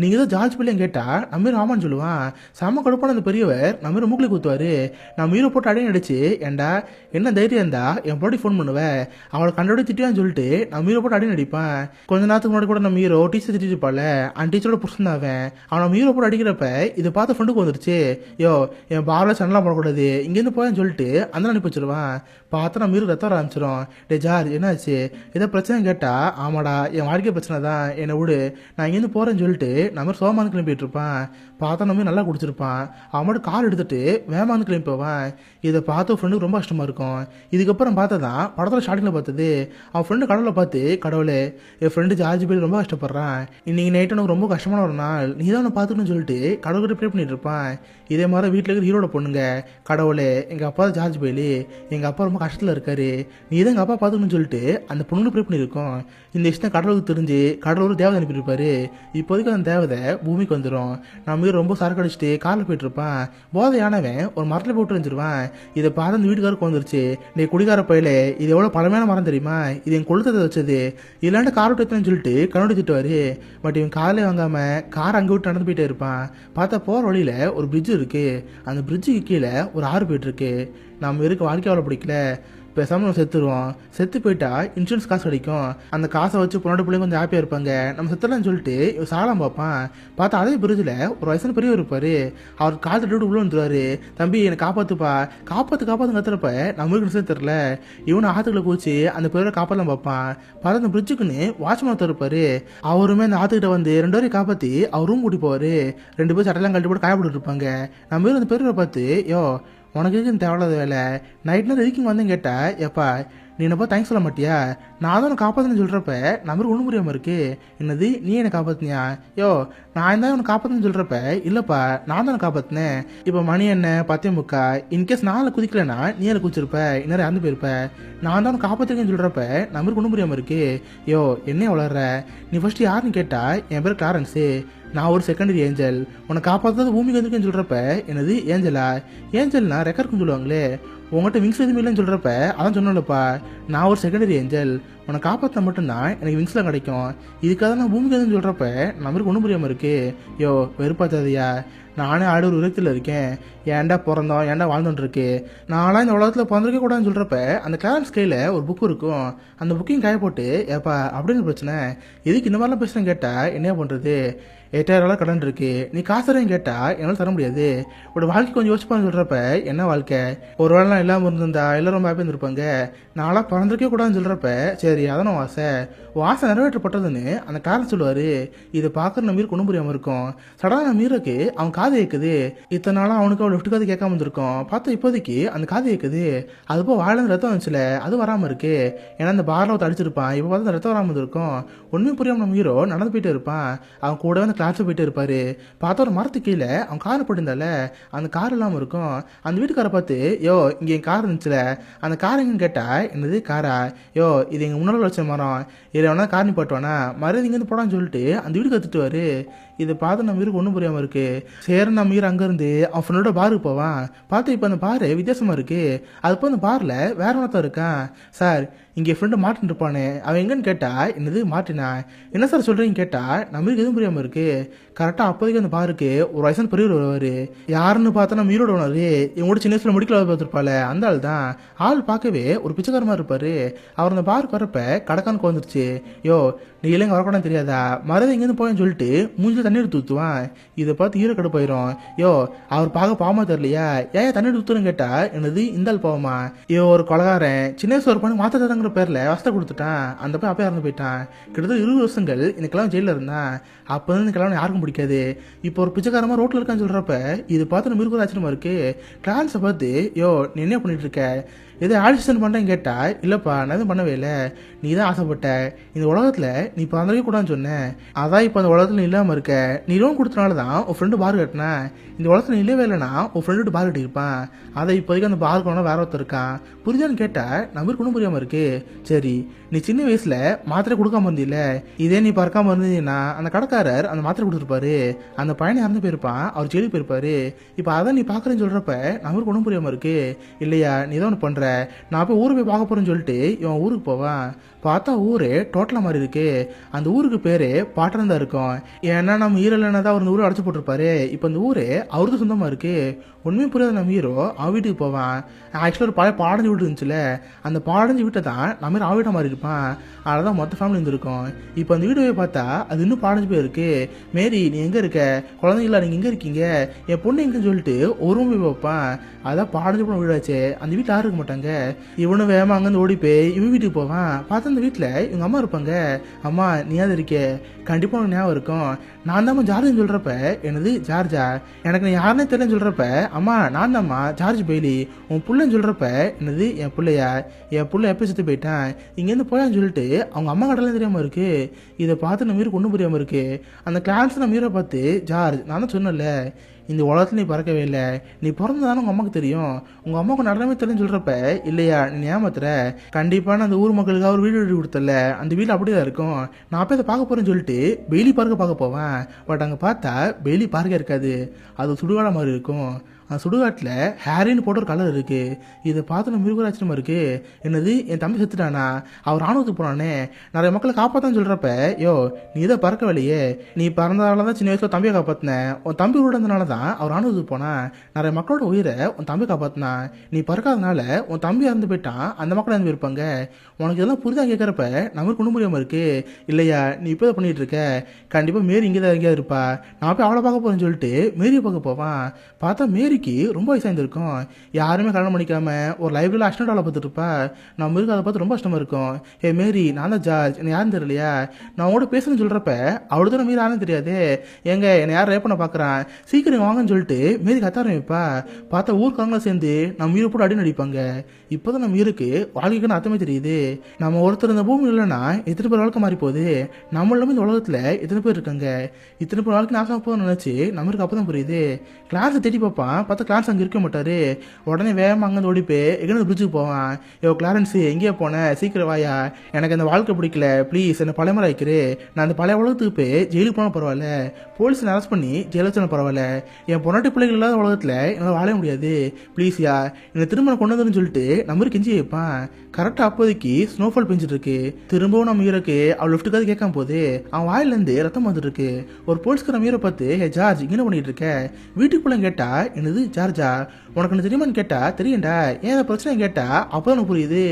நீங்கள் ஏதோ ஜார்ஜ் பேலியா கேட்டால் நம்ம ராமான்னு சொல்லுவான். செம்ம கடுப்பான அந்த பெரியவர் நம்ம மூக்கில் குத்துவார். நான் மீரை போட்டு அடையும் அடிச்சு ஏண்டா என்ன தைரியம் இருந்தா என் பாடி ஃபோன் பண்ணுவேன் அவளை கண்டோட திட்டியான்னு சொல்லிட்டு நான் மீரை போட்டு அடியும் அடிப்பேன் கொஞ்ச நேரத்துக்கு முன்னாடி கூட நம்ம ஹீரோ டீச்சர் திட்டிட்டு இருப்பாள் அந்த டீச்சரோட புருஷன் தான் அவன். அவன் ஹீரோ போட்டு அடிக்கிறப்ப இதை பார்த்து ஃப்ரெண்டுக்கு வந்துருச்சு. யோ என் பார்ல சண்டலாம் போடக்கூடாது. இங்கேருந்து போயேன்னு சொல்லிட்டு அந்த அனுப்பி வச்சிருவான். பார்த்தா நான் மீறு ரத்தம் ஆரம்பிச்சிடும் டே ஜார் என்னாச்சு? ஏதோ பிரச்சனை கேட்டால் ஆமாடா என் வாழ்க்கை பிரச்சனை தான். என்னை விடு. நான் இங்கேருந்து போகிறேன்னு சொல்லிட்டு நம்ம மாதிரி கிளம்பிட்டு இருப்பான் பார்த்தா நம்ம நல்லா குடிச்சிருப்பான். அவன் மட்டும் கார் எடுத்துட்டு வேமானு கிளம்பி போவான். இதை பார்த்து ஃப்ரெண்டுக்கு ரொம்ப கஷ்டமாக இருக்கும். இதுக்கப்புறம் பார்த்தா தான் படத்தில் ஸ்டார்டிங்கில் பார்த்தது. அவன் ஃப்ரெண்டு கடவுளை பார்த்து கடவுளே என் ஃப்ரெண்டு ஜார்ஜ் பேர் ரொம்ப கஷ்டப்படுறான். இன்னைக்கு நைட்டு எனக்கு ரொம்ப கஷ்டமான ஒரு நாள். நீ தான் அவனை பார்த்துக்கணும்னு சொல்லிட்டு கடவுள்கிட்ட ப்ரே பண்ணிட்டு இருப்பான் இதே மாதிரி வீட்டில் இருக்கிற ஹீரோட பொண்ணுங்க கடவுளே எங்கள் அப்பா தான் ஜார்ஜ் பேலி. எங்கள் அப்பா ரொம்ப கஷ்டத்தில் ஹாஸ்பிட்டலில் இருக்காரு. நீ தான் எங்கள் அப்பா பார்த்துக்கணும்னு சொல்லிட்டு அந்த பொண்ணு ப்ரே பண்ணியிருக்கோம். இந்த விஷயம் கடலுக்கு தெரிஞ்சு கடலூர் தேவதை அனுப்பியிருப்பாரு இப்போதைக்கு அந்த தேவதை பூமிக்கு வந்துடும் நம்ம ஹீரோ ரொம்ப சரக்கு அடிச்சுட்டு காரில் போயிட்டு இருப்பான். போதையானவன் ஒரு மரத்தில் போட்டு வந்துருவான் இதை பார்த்து அந்த வீட்டுக்காருக்கு வந்துருச்சு நீ குடிகார பயில இது எவ்வளோ பழமையான மரம் தெரியுமா? இது என் கொளுத்தத்தை வச்சது. இல்லாண்டு கார் விட்டு சொல்லிட்டு கண்ணோடி திட்டுவாரு. பட் இவன் காரில் வாங்காமல் கார் அங்கே விட்டு நடந்து போயிட்டே இருப்பான். பார்த்தா போகிற வழியில் ஒரு பிரிட்ஜ் இருக்குது அந்த பிரிட்ஜுக்கு கீழே ஒரு ஆறு போயிட்டுருக்கு நம்ம இருக்க வாழ்க்கை அவ்வளோ பிடிக்கல. பேசாமல் நம்ம செத்துருவோம். செத்து போயிட்டா இன்சூரன்ஸ் காசு கிடைக்கும். அந்த காசை வச்சு பொண்ணோட பிள்ளைங்க கொஞ்சம் ஹாப்பியாக இருப்பாங்க. நம்ம செத்துலாம்னு சொல்லிட்டு சாலம் பார்ப்பான். பார்த்தா அதே பிரிட்ஜில் ஒரு வயசான பெரியவர் இருப்பார். அவர் கால் தட்டி விட்டு உள்ள வந்துருவாரு தம்பி என்னை காப்பாற்றுப்பா காப்பாற்று காப்பாற்று கத்துறப்ப நம்மளுக்கு நிச்சயம் தெரில. இவனு ஆற்றுக்குள்ள போச்சு. அந்த பெரியவரை காப்பாற்றலாம் பார்ப்பான். பார்த்தா அந்த பிரிட்ஜுக்குன்னு வாட்ச்மேன் ஒருத்தர் இருப்பார். அவருமே அந்த ஆற்றுக்கிட்ட வந்து ரெண்டு வரையும் காப்பாற்றி அவர் ரூம் கூட்டி போவார். ரெண்டு பேரும் சட்டெல்லாம் கழட்டி போட்டு காயப்பட்டு இருப்பாங்க. நம்ம அந்த பெரியவரை பார்த்து யோ உனக்கு தேவையில்லாத வேலை? நைட் நேரம் எதுக்கு வந்து கேட்டால் எப்பா நீ என்னப்பா தேங்க்ஸ் சொல்ல மாட்டியா? நான் தான் உன்னை காப்பாற்றுன்னு சொல்கிறப்ப நம்பருக்கு ஒன்று முடியாமல் இருக்கு. என்னது நீ என்னை காப்பாற்றினியா யோ நான் தான் உன்னை காப்பாற்றுன்னு சொல்கிறப்ப இல்லைப்பா நான் தான் காப்பாற்றினேன் இப்போ மணி என்ன பத்தே முக்கா? இன்கேஸ் நாளில் குதிக்கலனா நீ அதில் குதிச்சிருப்ப இன்னும் இறந்து போயிருப்ப. நான் தான் உன்னை காப்பாற்றிருக்கேன்னு சொல்கிறப்ப நம்பருக்கு ஒன்றும் முடியாமல் இருக்கு. யோ என்ன வளர்ற? நீ ஃபஸ்ட்டு யாருன்னு கேட்டா என் பேர் கிளாரன்ஸு நான் ஒரு செகண்டரி ஏஞ்சல் உன்னை காப்பாற்றாத பூமிக்கு வந்திருக்கேன்னு சொல்கிறப்ப என்னது ஏஞ்சலா? ஏஞ்சல்னா ரெக்கார்டுன்னு சொல்லுவாங்களே. உங்கள்கிட்ட விங்ஸ் எதுவுமே இல்லைன்னு சொல்கிறப்ப அதான் சொன்னலப்பா நான் ஒரு செகண்டரி ஏஞ்சல் உன்னை காப்பாற்ற மட்டும்தான் எனக்கு விங்ஸ்லாம் கிடைக்கும். இதுக்காக நான் பூமிக்கு எதுவும் சொல்கிறப்ப நம்மளுக்கு ஒன்றும் புரியாமல் இருக்கு. யோ வெறுப்பாத்தாதியா நானே ஆடு ஒரு இருக்கேன். ஏன்டா பிறந்தோம்? ஏன்டா வாழ்ந்துட்டுருக்கு? நான்லாம் இந்த உலகத்தில் பிறந்திருக்க கூடாதுன்னு சொல்கிறப்ப அந்த கிளாரன்ஸ் கையில் ஒரு புக்கு இருக்கும். அந்த புக்கையும் காய போட்டு ஏப்பா அப்படின்னு பிரச்சனை. எதுக்கு இந்த மாதிரிலாம் பேசுகிறேன் கேட்டால் என்ன பண்ணுறது எட்டாயிரம் கடன் இருக்கு. நீ காசு கேட்டால் என்னால் தர முடியாது. உன்னோட வாழ்க்கை கொஞ்சம் யோசிப்பான்னு சொல்கிறப்ப என்ன வாழ்க்கை? ஒரு வேளை நான் இல்லாமல் இருந்திருந்தா எல்லாரும் ரொம்ப ஹாப்பியாக இருந்திருப்பாங்க. நான்லாம் பிறந்திருக்கே கூடாதுன்னு சொல்கிறப்ப சரி அதான் ஆசை. ஆசை நிறைவேற்றப்பட்டதுன்னு அந்த காரணம் சொல்லுவார். இதை பார்க்குற நம்ம மீர் ஒன்றும் புரியாமல் இருக்கும். சடனாக மீருக்கு அவன் காது கேட்குது இத்தனை நாளாக அவனுக்கு அவள் லிஃப்ட் காது கேட்காம இருந்திருக்கோம். பார்த்தா இப்போதைக்கு அந்த காது கேட்குது அது போக வாழ ரத்தம் வந்துச்சுல அது வராமல் இருக்கு. ஏன்னா அந்த பாரில் ஒருத்த அடிச்சிருப்பான். இப்போ பார்த்தா ரத்தம் வராமல் இருந்திருக்கும். ஒன்றுமே புரியாமல் நம்ம ஹீரோ நடந்து போயிட்டு இருப்பான். அவன் கூட வந்து கிளாஸில் போயிட்டு இருப்பார். பார்த்தா ஒரு மரத்து கீழே அவன் கார் போட்டிருந்தால அந்த கார் இல்லாமல் இருக்கும். அந்த வீட்டுக்காரை பார்த்து யோ இங்கே என் கார் இருந்துச்சுல. அந்த கார் எங்கன்னு கேட்டால் என்னது காரா யோ இது எங்கள் முன்னால் வச்ச மரம். இதில் வேணா கார் நீ போட்டுவானா இங்கேருந்து போடான்னு சொல்லிட்டு அந்த வீடு கற்றுட்டுவாரு இதை பார்த்து நம்ம வீருக்கு ஒன்றும் புரியாமல் இருக்கு. சேரன் நம்ம வீர் அங்கேருந்து அவன் ஃப்ரெண்டோட பாருக்கு போவான். பார்த்து இப்போ அந்த பாரு வித்தியாசமாக இருக்கு. அது போய் அந்த பாரில் வேற ஒருத்தன் இருக்கான். சார் இங்கே ஃப்ரெண்டு மாட்டின் இருப்பானே. அவன் எங்கன்னு கேட்டா என்னது மாட்டினா? என்ன சார் சொல்கிறீங்க கேட்டா நம்மளுக்கு எதுவும் புரியாமல் இருக்கு. கரெக்டாக அப்போதைக்கு அந்த பாருக்கு ஒரு வயசான பெரியவர் வருவார். யாருன்னு பார்த்தா நம்ம ஈரோடு உணரு இவங்களோட சின்ன வயசில் முடிக்கல பார்த்துருப்பாள். அந்த ஆள் தான். ஆள் பார்க்கவே ஒரு பிச்சைக்காரமாக இருப்பார். அவர் அந்த பாருக்கு வரப்ப கடக்கானுக்கு வந்துருச்சு யோ நீ இல்லைங்க வரக்கூடாது தெரியாதா? மருதை எங்கேருந்து போயேன்னு சொல்லிட்டு மூஞ்சில் தண்ணி எடுத்து ஊற்றுவான் இதை பார்த்து ஈரோ போயிடும் யோ அவர் பார்க்க பாவமா தெரியலையா? ஏன் தண்ணி எடுத்து ஊத்துறேன்னு கேட்டா என்னது இந்த ஆள் பாவமா? ஐயோ ஒரு கொலகாரன். சின்ன வயசு ஒரு பண்ணி மாத்த தரங்கிற பேரில் வசத்தை கொடுத்துட்டான். அந்த பையன் அப்பயே இறந்து போயிட்டான். கிட்டத்தட்ட இருபது வருஷங்கள் இந்த கிழமை ஜெயிலில் இருந்தான். அப்போ வந்து இந்த யாருக்கும் பிடிக்காது. இப்போ ஒரு பிச்சைக்காரமாக ரோட்டில் இருக்கான்னு சொல்கிறப்ப இது பார்த்து நம்ம இருக்கிற ஆச்சரியமா இருக்குது கிளான்ஸை பார்த்து யோ நீ என்ன பண்ணிகிட்டு இருக்க? எதை ஆடிஷன் பண்ணுறேன்னு கேட்டால் இல்லைப்பா நான் எதுவும் பண்ணவே இல்லை. நீ தான் ஆசைப்பட்ட. இந்த உலகத்தில் நீ பிறந்தவே கூடாதுன்னு சொன்னேன் அதான் இப்போ அந்த உலகத்தில் நீ இல்லாமல் இருக்க. நீ லோன் கொடுத்தனால தான் உன் ஃப்ரெண்டு பார் கட்டினேன் இந்த உலகத்தில் நீ இல்லவே இல்லைனா உன் ஃப்ரெண்டு பார் கட்டியிருப்பான் அதை இப்போதைக்கு அந்த பார் கொண்டா வேற ஒருத்தர் இருக்கான். புரிஞ்சான்னு கேட்டால் நம்மளுக்கு ஒன்றும் புரியாமல் இருக்கு. சரி நீ சின்ன வயசில் மாத்திரை கொடுக்காம இருந்தில்ல. இதே நீ பறக்காமல் இருந்தீங்கன்னா அந்த கடைக்கார கடைக்காரர் அந்த மாத்திரை கொடுத்துருப்பாரு அந்த பையனை இறந்து போயிருப்பான் அவர் ஜெயிலுக்கு போயிருப்பாரு. இப்போ அதான் நீ பார்க்குறேன்னு சொல்கிறப்ப நம்மளுக்கு ஒன்றும் புரியாமல் இருக்கு. இல்லையா நீ தான் ஒன்று பண்ணுற நான் போய் ஊருக்கு போய் பார்க்க போகிறேன்னு சொல்லிட்டு இவன் ஊருக்கு போவான். பார்த்தா ஊர் டோட்டலாக மாதிரி இருக்கு. அந்த ஊருக்கு பேர் பாட்டம் தான் இருக்கும். ஏன்னா நம்ம ஈரலைன்னா தான் அவர் ஊரை அடைச்சி போட்டிருப்பாரு. இப்போ அந்த ஊர் அவருக்கு சொந்தமாக இருக்கு. ஒன்றுமே புரியாத நம்ம ஹீரோ அவன் வீட்டுக்கு போவான். ஆக்சுவலாக ஒரு பழைய பாடஞ்சு வீடு இருந்துச்சுல அந்த பாடஞ்சு வீட்டை தான் நம்ம ஹீரோ மாதிரி இருப்பான். அதில் தான் மொத்த ஃபேமிலி இருந்திருக்கும். இப்போ அந்த வீடு போய் பார்த்தா அது இன்னும் பாடஞ்சு போய் இருக்கு. மேரி நீ எங்கே இருக்க? குழந்தைங்களா நீங்கள் எங்கே இருக்கீங்க? என் பொண்ணு எங்கன்னு சொல்லிட்டு ஒரு ரூம் போய் பார்ப்பேன் அதான் பாடஞ்சு போன வீடாச்சு. அந்த வீட்டில் யாரும் இருக்க மாட்டாங்க. இவனும் வேகமாக அங்கேருந்து ஓடி போய் இவன் வீட்டுக்கு போவான். பார்த்தா அந்த வீட்டில் இவங்க அம்மா இருப்பாங்க. அம்மா நீயாவது இருக்கே? கண்டிப்பாக உனக்கு ஞாபகம் இருக்கும். நான் தான் ஜார்ஜின்னு சொல்கிறப்ப எனது ஜார்ஜா? எனக்கு நீ யாருன்னே தெரியலன்னு சொல்கிறப்ப அம்மா நான் தான்மா ஜார்ஜ் பெய்லி. உன் பிள்ளைன்னு சொல்கிறப்ப என்னது என் பிள்ளையா? என் பிள்ளை எப்போ செத்து போயிட்டேன்? இங்கேருந்து போயான்னு சொல்லிட்டு அவங்க அம்மா கடலாம் தெரியாமல் இருக்கு. இதை பார்த்து நம்ம மீறி ஒன்றும் புரியாமல் இருக்கு. அந்த கிளான்ஸ் நம்ம மீரை பார்த்து ஜார்ஜ் நான் தான் சொன்னேன்ல இந்த உலகத்தில் நீ பறக்கவே இல்லை. நீ பிறந்ததானே உங்கள் அம்மாவுக்கு தெரியும். உங்கள் அம்மாவுக்கு நடனமே தெரியும் சொல்கிறப்ப இல்லையா நீ ஏமாத்துற? கண்டிப்பான அந்த ஊர் மக்களுக்காக அவர் வீடு வீடு கொடுத்தல அந்த வீடு அப்படியே தான் இருக்கும். நான் போய் அதை பார்க்க போகிறேன்னு சொல்லிட்டு பெய்லி பார்க்க பார்க்க போவேன். பட் அங்கே பார்த்தா பெய்லி பார்க்க இருக்காது. அது சுடுகாட மாதிரி இருக்கும். சுடுகாட்டில் ஹேரின்னு போட்ட ஒரு கலர் இருக்குது இதை பார்த்து நம்ம மிருகராட்சியமாக இருக்குது என்னது என் தம்பி செத்துட்டானா? அவர் ராணுவத்துக்கு போனானே. நிறைய மக்களை காப்பாற்றான்னு சொல்கிறப்ப யோ நீ இதை பறக்க வேலையே நீ பறந்ததால தான் சின்ன வயசில் தம்பியை காப்பாற்றினேன் உன் தம்பி விடறதுனால தான் அவர் ராணுவத்துக்கு போனான் நிறைய மக்களோட உயிரை உன் தம்பி காப்பாற்றினான் நீ பறக்காதனால உன் தம்பி இறந்து போயிட்டான். அந்த மக்கள் இறந்து போயிருப்பாங்க. உனக்கு இதெல்லாம் புரிதா கேட்குறப்ப நம்மளுக்கு ஒன்றும் முடியாமல் இருக்கு. இல்லையா நீ இப்போ இதை இருக்க. கண்டிப்பாக மேரி இங்கே தான் எங்கேயாவது இருப்பா. நான் போய் அவளை பார்க்க போகிறேன்னு சொல்லிட்டு மேரியை பார்க்க போவான். பார்த்தா மேரி மேரிக்கு ரொம்ப வயசாயிருந்திருக்கும். யாருமே கல்யாணம் பண்ணிக்காம ஒரு லைப்ரரியில் அசிஸ்டன்ட் வேலை பார்த்துட்டு இருப்பா நம்ம இருக்கு அதை பார்த்து ரொம்ப கஷ்டமாக இருக்கும். ஏ மேரி நான் தான் ஜார்ஜ். என்ன யாரும் தெரியலையா? நான் உங்களோட பேசுன்னு சொல்கிறப்ப அவ்வளோ தான் மீறி யாரும் தெரியாது. எங்க என்னை யார் ரேப் பண்ண பார்க்குறான் சீக்கிரம் வாங்கன்னு சொல்லிட்டு மேரி கத்த ஆரம்பிப்பா பார்த்தா ஊர்க்காரங்களும் சேர்ந்து நம்ம மீரை போட்டு அடி நடிப்பாங்க இப்போ தான் நம்ம இருக்கு வாழ்க்கைக்குன்னு அர்த்தமே தெரியுது. நம்ம ஒருத்தர் இந்த பூமி இல்லைன்னா எத்தனை பேர் வாழ்க்கை மாறி போகுது? நம்மளுமே இந்த உலகத்தில் எத்தனை பேர் இருக்காங்க? இத்தனை பேர் வாழ்க்கை நாசமாக போகுதுன்னு நினச்சி நம்மளுக்கு அப்போ தான் புரியுது. கிளாஸை தேடி பார்ப்பான் பார்த்தா கிளாரன்ஸ் அங்கே இருக்க மாட்டாரு. உடனே வேகமாக அங்கே ஓடி போய் எங்கே பிரிட்ஜுக்கு போவான். யோ கிளாரன்ஸ் எங்கேயோ போனேன் சீக்கிரம் வாயா. எனக்கு அந்த வாழ்க்கை பிடிக்கல. ப்ளீஸ் என்னை பழைய மாதிரி நான் அந்த பழைய உலகத்துக்கு போய் ஜெயிலுக்கு போனால் பரவாயில்ல. போலீஸ் அரெஸ்ட் பண்ணி ஜெயில வச்சா பரவாயில்ல. என் பொன்னாட்டி பிள்ளைகள் இல்லாத உலகத்தில் என்னால் வாழ முடியாது. ப்ளீஸ்யா என்னை திரும்ப கொண்டு வந்துருன்னு சொல்லிட்டு நம்பர் கெஞ்சி வைப்பான். கரெக்டாக அப்போதைக்கு ஸ்னோஃபால் பெஞ்சிட்டு இருக்கு திரும்பவும் நம்ம ஹீரோக்கு அவள் லிஃப்ட்டுக்காவது கேட்காம போது அவன் வாயிலேருந்து ரத்தம் வந்துட்டு இருக்கு ஒரு போலீஸ்கார ஹீரோ பார்த்து ஹே ஜார்ஜ் இங்கே என்ன பண்ணிட்டு இருக்க? கேட்டா எனக்கு என்னது ஜார்ஜா உனக்கு என்ன தெரியுமான்னு கேட்டா தெரியும்டா. ஏன் இந்த பிரச்சனை கேட்டா அப்போதான் எனக்கு புரியுது.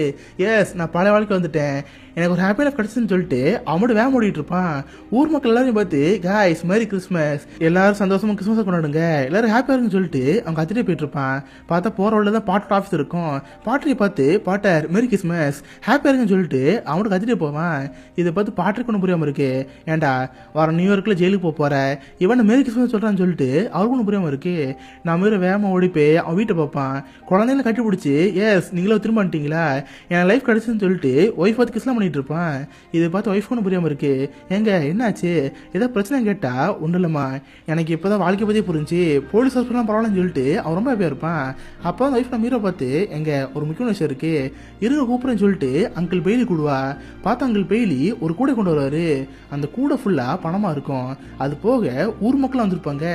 எஸ் நான் பழைய வாழ்க்கை வந்துட்டேன். எனக்கு ஒரு ஹாப்பி லைஃப் கிடச்சுன்னு சொல்லிட்டு அவனோட வேம் ஓடிட்டு இருப்பான். ஊர் மக்கள் எல்லாரையும் பார்த்து காய்ஸ் மேரி கிறிஸ்மஸ் எல்லாரும் சந்தோஷமா கிறிஸ்மஸ் கொண்டாடுங்க. எல்லாரும் ஹாப்பியாக இருக்குன்னு சொல்லிட்டு அவங்க கத்திட்டே போயிட்டு இருப்பான். பார்த்தா போகிற வழியில தான் பாட்டு ஆஃபீஸ் இருக்கும். பாட்டரை பார்த்து பாட்டர் மேரி கிறிஸ்மஸ் ஹாப்பியாக இருக்குன்னு சொல்லிட்டு அவனுக்கு கத்திட்டே போவான். இதை பார்த்து பாட்டருக்கு ஒன்றும் புரியாமல் இருக்கு. ஏன்டா வர நியூயார்க்கில் ஜெயிலுக்கு போக போற? இவன் மேரி கிறிஸ்மஸ் சொல்கிறான்னு சொல்லிட்டு அவருக்கு ஒன்றும் புரியாமல் இருக்கு. நான் மீற வேகமாக ஓடி போய் அவன் வீட்டை பார்ப்பான். குழந்தைங்கள கட்டிப்பிடிச்சி எஸ் நீங்களும் திரும்ப வந்துட்டீங்களா? என் லைஃப் கிடச்சுன்னு சொல்லிட்டு ஒய்ஃப் பார்த்து கிஸ்லாம் பண்ணிட்டு இருப்பான். இதை பார்த்து ஒய்ஃப் ஒன்று புரியாமல் இருக்கு. ஏங்க என்னாச்சு? ஏதோ பிரச்சனை கேட்டால் ஒன்றும் இல்லைம்மா. எனக்கு இப்போ தான் வாழ்க்கை பற்றி புரிஞ்சு போலீஸ் ஹாஸ்பிட்டலாம் பரவாயில்லன்னு சொல்லிட்டு அவன் ரொம்ப ஹாப்பியாக இருப்பான். அப்போ அந்த ஒய்ஃப் நம்ம ஹீரோ பார்த்து எங்க ஒரு முக்கியமான விஷயம் இருக்கு. இருங்க கூப்பிட்றேன்னு சொல்லிட்டு அங்கிள் பெய்லி கூடுவா. பார்த்து அங்கிள் பெய்லி ஒரு கூடை கொண்டு வருவாரு. அந்த கூடை ஃபுல்லாக பணமாக இருக்கும். அது போக ஊர் மக்களும் வந்திருப்பாங்க.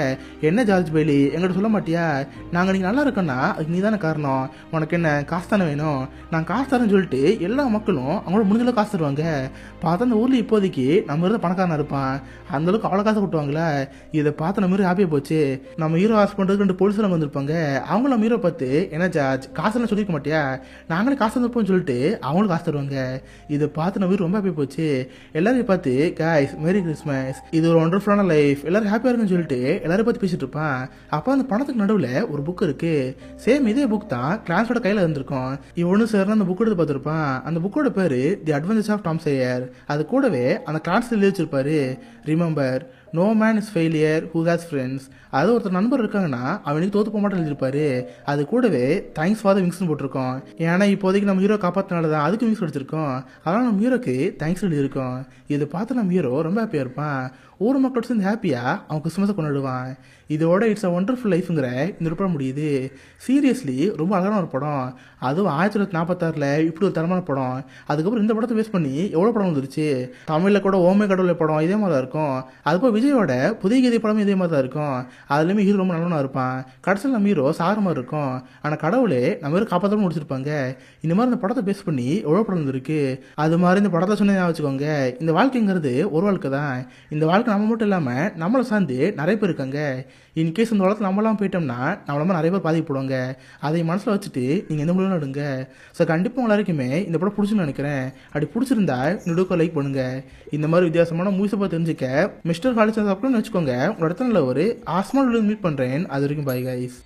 என்ன ஜார்ஜ் பெய்லி? எங்கிட்ட சொல்ல மாட்டியா? நாங்கள் நீங்கள் நல்லா இருக்குன்னா அதுக்கு நீ தானே காரணம். உனக்கு என்ன காசு தானே வேணும்? நான் காசு தரேன்னு சொல்லிட்டு எல்லா மக்களும் அவங்களோட முடிஞ்ச காசு தருவாங்க. பார்த்தா அந்த ஊரில் இப்போதைக்கு நம்ம இருந்த பணக்காரனாக இருப்பான். அந்தளவுக்கு அவ்வளோ காசு கொட்டுவாங்களே. இதை பார்த்து நம்ம ஹீரோ ஹாப்பியாக போச்சு. நம்ம ஹீரோ ஆஸ் பண்ணுறதுக்கு ரெண்டு போலீஸ் வந்திருப்பாங்க. அவங்களும் நம்ம ஹீரோ பார்த்து என்ன ஜார்ஜ் காசுலாம் சொல்லிக்க மாட்டியா? நாங்களே காசு தந்துருப்போம்னு சொல்லிட்டு அவங்களும் காசு தருவாங்க. இதை பார்த்து நம்ம ஹீரோ ரொம்ப ஹாப்பியாக போச்சு. எல்லாரையும் பார்த்து காய்ஸ் மேரி கிறிஸ்மஸ் இது ஒரு ஒண்டர்ஃபுல்லான லைஃப் எல்லாரும் ஹாப்பியாக இருக்குன்னு சொல்லிட்டு எல்லாரையும் பார்த்து பேசிட்டு இருப்பான். அப்போ அந்த பணத்துக்கு நடுவில் ஒரு புக் இருக்கு. சேம் இதே புக் தான். கிளாஸோட கையில் இருந்திருக்கும். இவனு சார் அந்த புக் எடுத்து பார்த்துருப்பான். அந்த புக்கோட பேர் the adventures of Tom Sawyer அது கூடவே அந்த கிளாஸ் எழுதி வச்சிருப்பாரு remember no man is failure who has friends அது ஒருத்தர் நண்பர் இருக்காங்கன்னா அவனுக்கு தோத்து போக மாட்டேன் எழுதியிருப்பாரு. அது கூடவே தேங்க்ஸ் ஃபார் த விங்ஸ்னு போட்டிருக்கோம். ஏன்னா இப்போதைக்கு நம்ம ஹீரோ காப்பாற்றினால தான் அதுக்கு விங்ஸ் அடிச்சிருக்கோம் அதனால் நம்ம ஹீரோக்கு தேங்க்ஸ் எழுதியிருக்கோம். இதை பார்த்து நம்ம ஹீரோ ரொம்ப ஹாப்பியாக இருப்பான். ஊர் மக்களோட சேர்ந்து ஹாப்பியாக அவன் கிறிஸ்மஸை கொண்டாடுவான். இதோட இட்ஸ் அ ஒண்டர்ஃபுல் லைஃப்ங்கிற இந்த ஒரு படம் முடியுது. சீரியஸ்லி ரொம்ப அழகான ஒரு படம். அதுவும் ஆயிரத்தி தொள்ளாயிரத்தி நாற்பத்தாறில் இப்படி ஒரு தரமான படம். அதுக்கப்புறம் இந்த படத்தை பேஸ் பண்ணி எவ்வளோ படம் வந்துருச்சு? தமிழில் கூட ஓமை கடவுளை படம் இதே மாதிரி தான் இருக்கும் அதுக்கப்புறம் விஜயோட புதிய கீதை படமும் இதே மாதிரி தான் இருக்கும். அதுலேயுமே ஹீரோ ரொம்ப நல்லவனாக இருப்பான். கடைசியில் நம்ம ஹீரோ சாகிற மாதிரி இருக்கும். ஆனால் கடவுளே நம்ம ஹீரோ காப்பாற்றாம முடிச்சிருப்பாங்க. இந்த மாதிரி இந்த படத்தை பேஸ் பண்ணி எவ்வளோ படம் வந்துருக்கு? அது மாதிரி இந்த படத்தை சொன்னே வச்சுக்கோங்க. இந்த வாழ்க்கைங்கிறது ஒரு வாழ்க்கை தான் இந்த வாழ்க்கை நம்ம மட்டும் இல்லாமல் நம்மளை சார்ந்து நிறைய பேர் இருக்காங்க. இன்கேஸ் இந்த உலகத்தில் நம்மளாம் போயிட்டோம்னா நம்மளாம நிறைய பேர் பாதிக்கப்படுவாங்க. அதை மனசில் வச்சுட்டு நீங்கள் எந்த முடிவு நடுங்க ஸோ கண்டிப்பாக உங்கள் வரைக்குமே இந்த படம் பிடிச்சுன்னு நினைக்கிறேன். அப்படி பிடிச்சிருந்தா இந்த லைக் பண்ணுங்க. இந்த மாதிரி வித்தியாசமான மூவிஸை பார்த்து தெரிஞ்சுக்க மிஸ்டர் காலேஜ் அப்படின்னு வச்சுக்கோங்க. உங்களோட இடத்துல ஒரு ஆஸ்மால் மீட் பண்ணுறேன் அது வரைக்கும் பாய் கைஸ்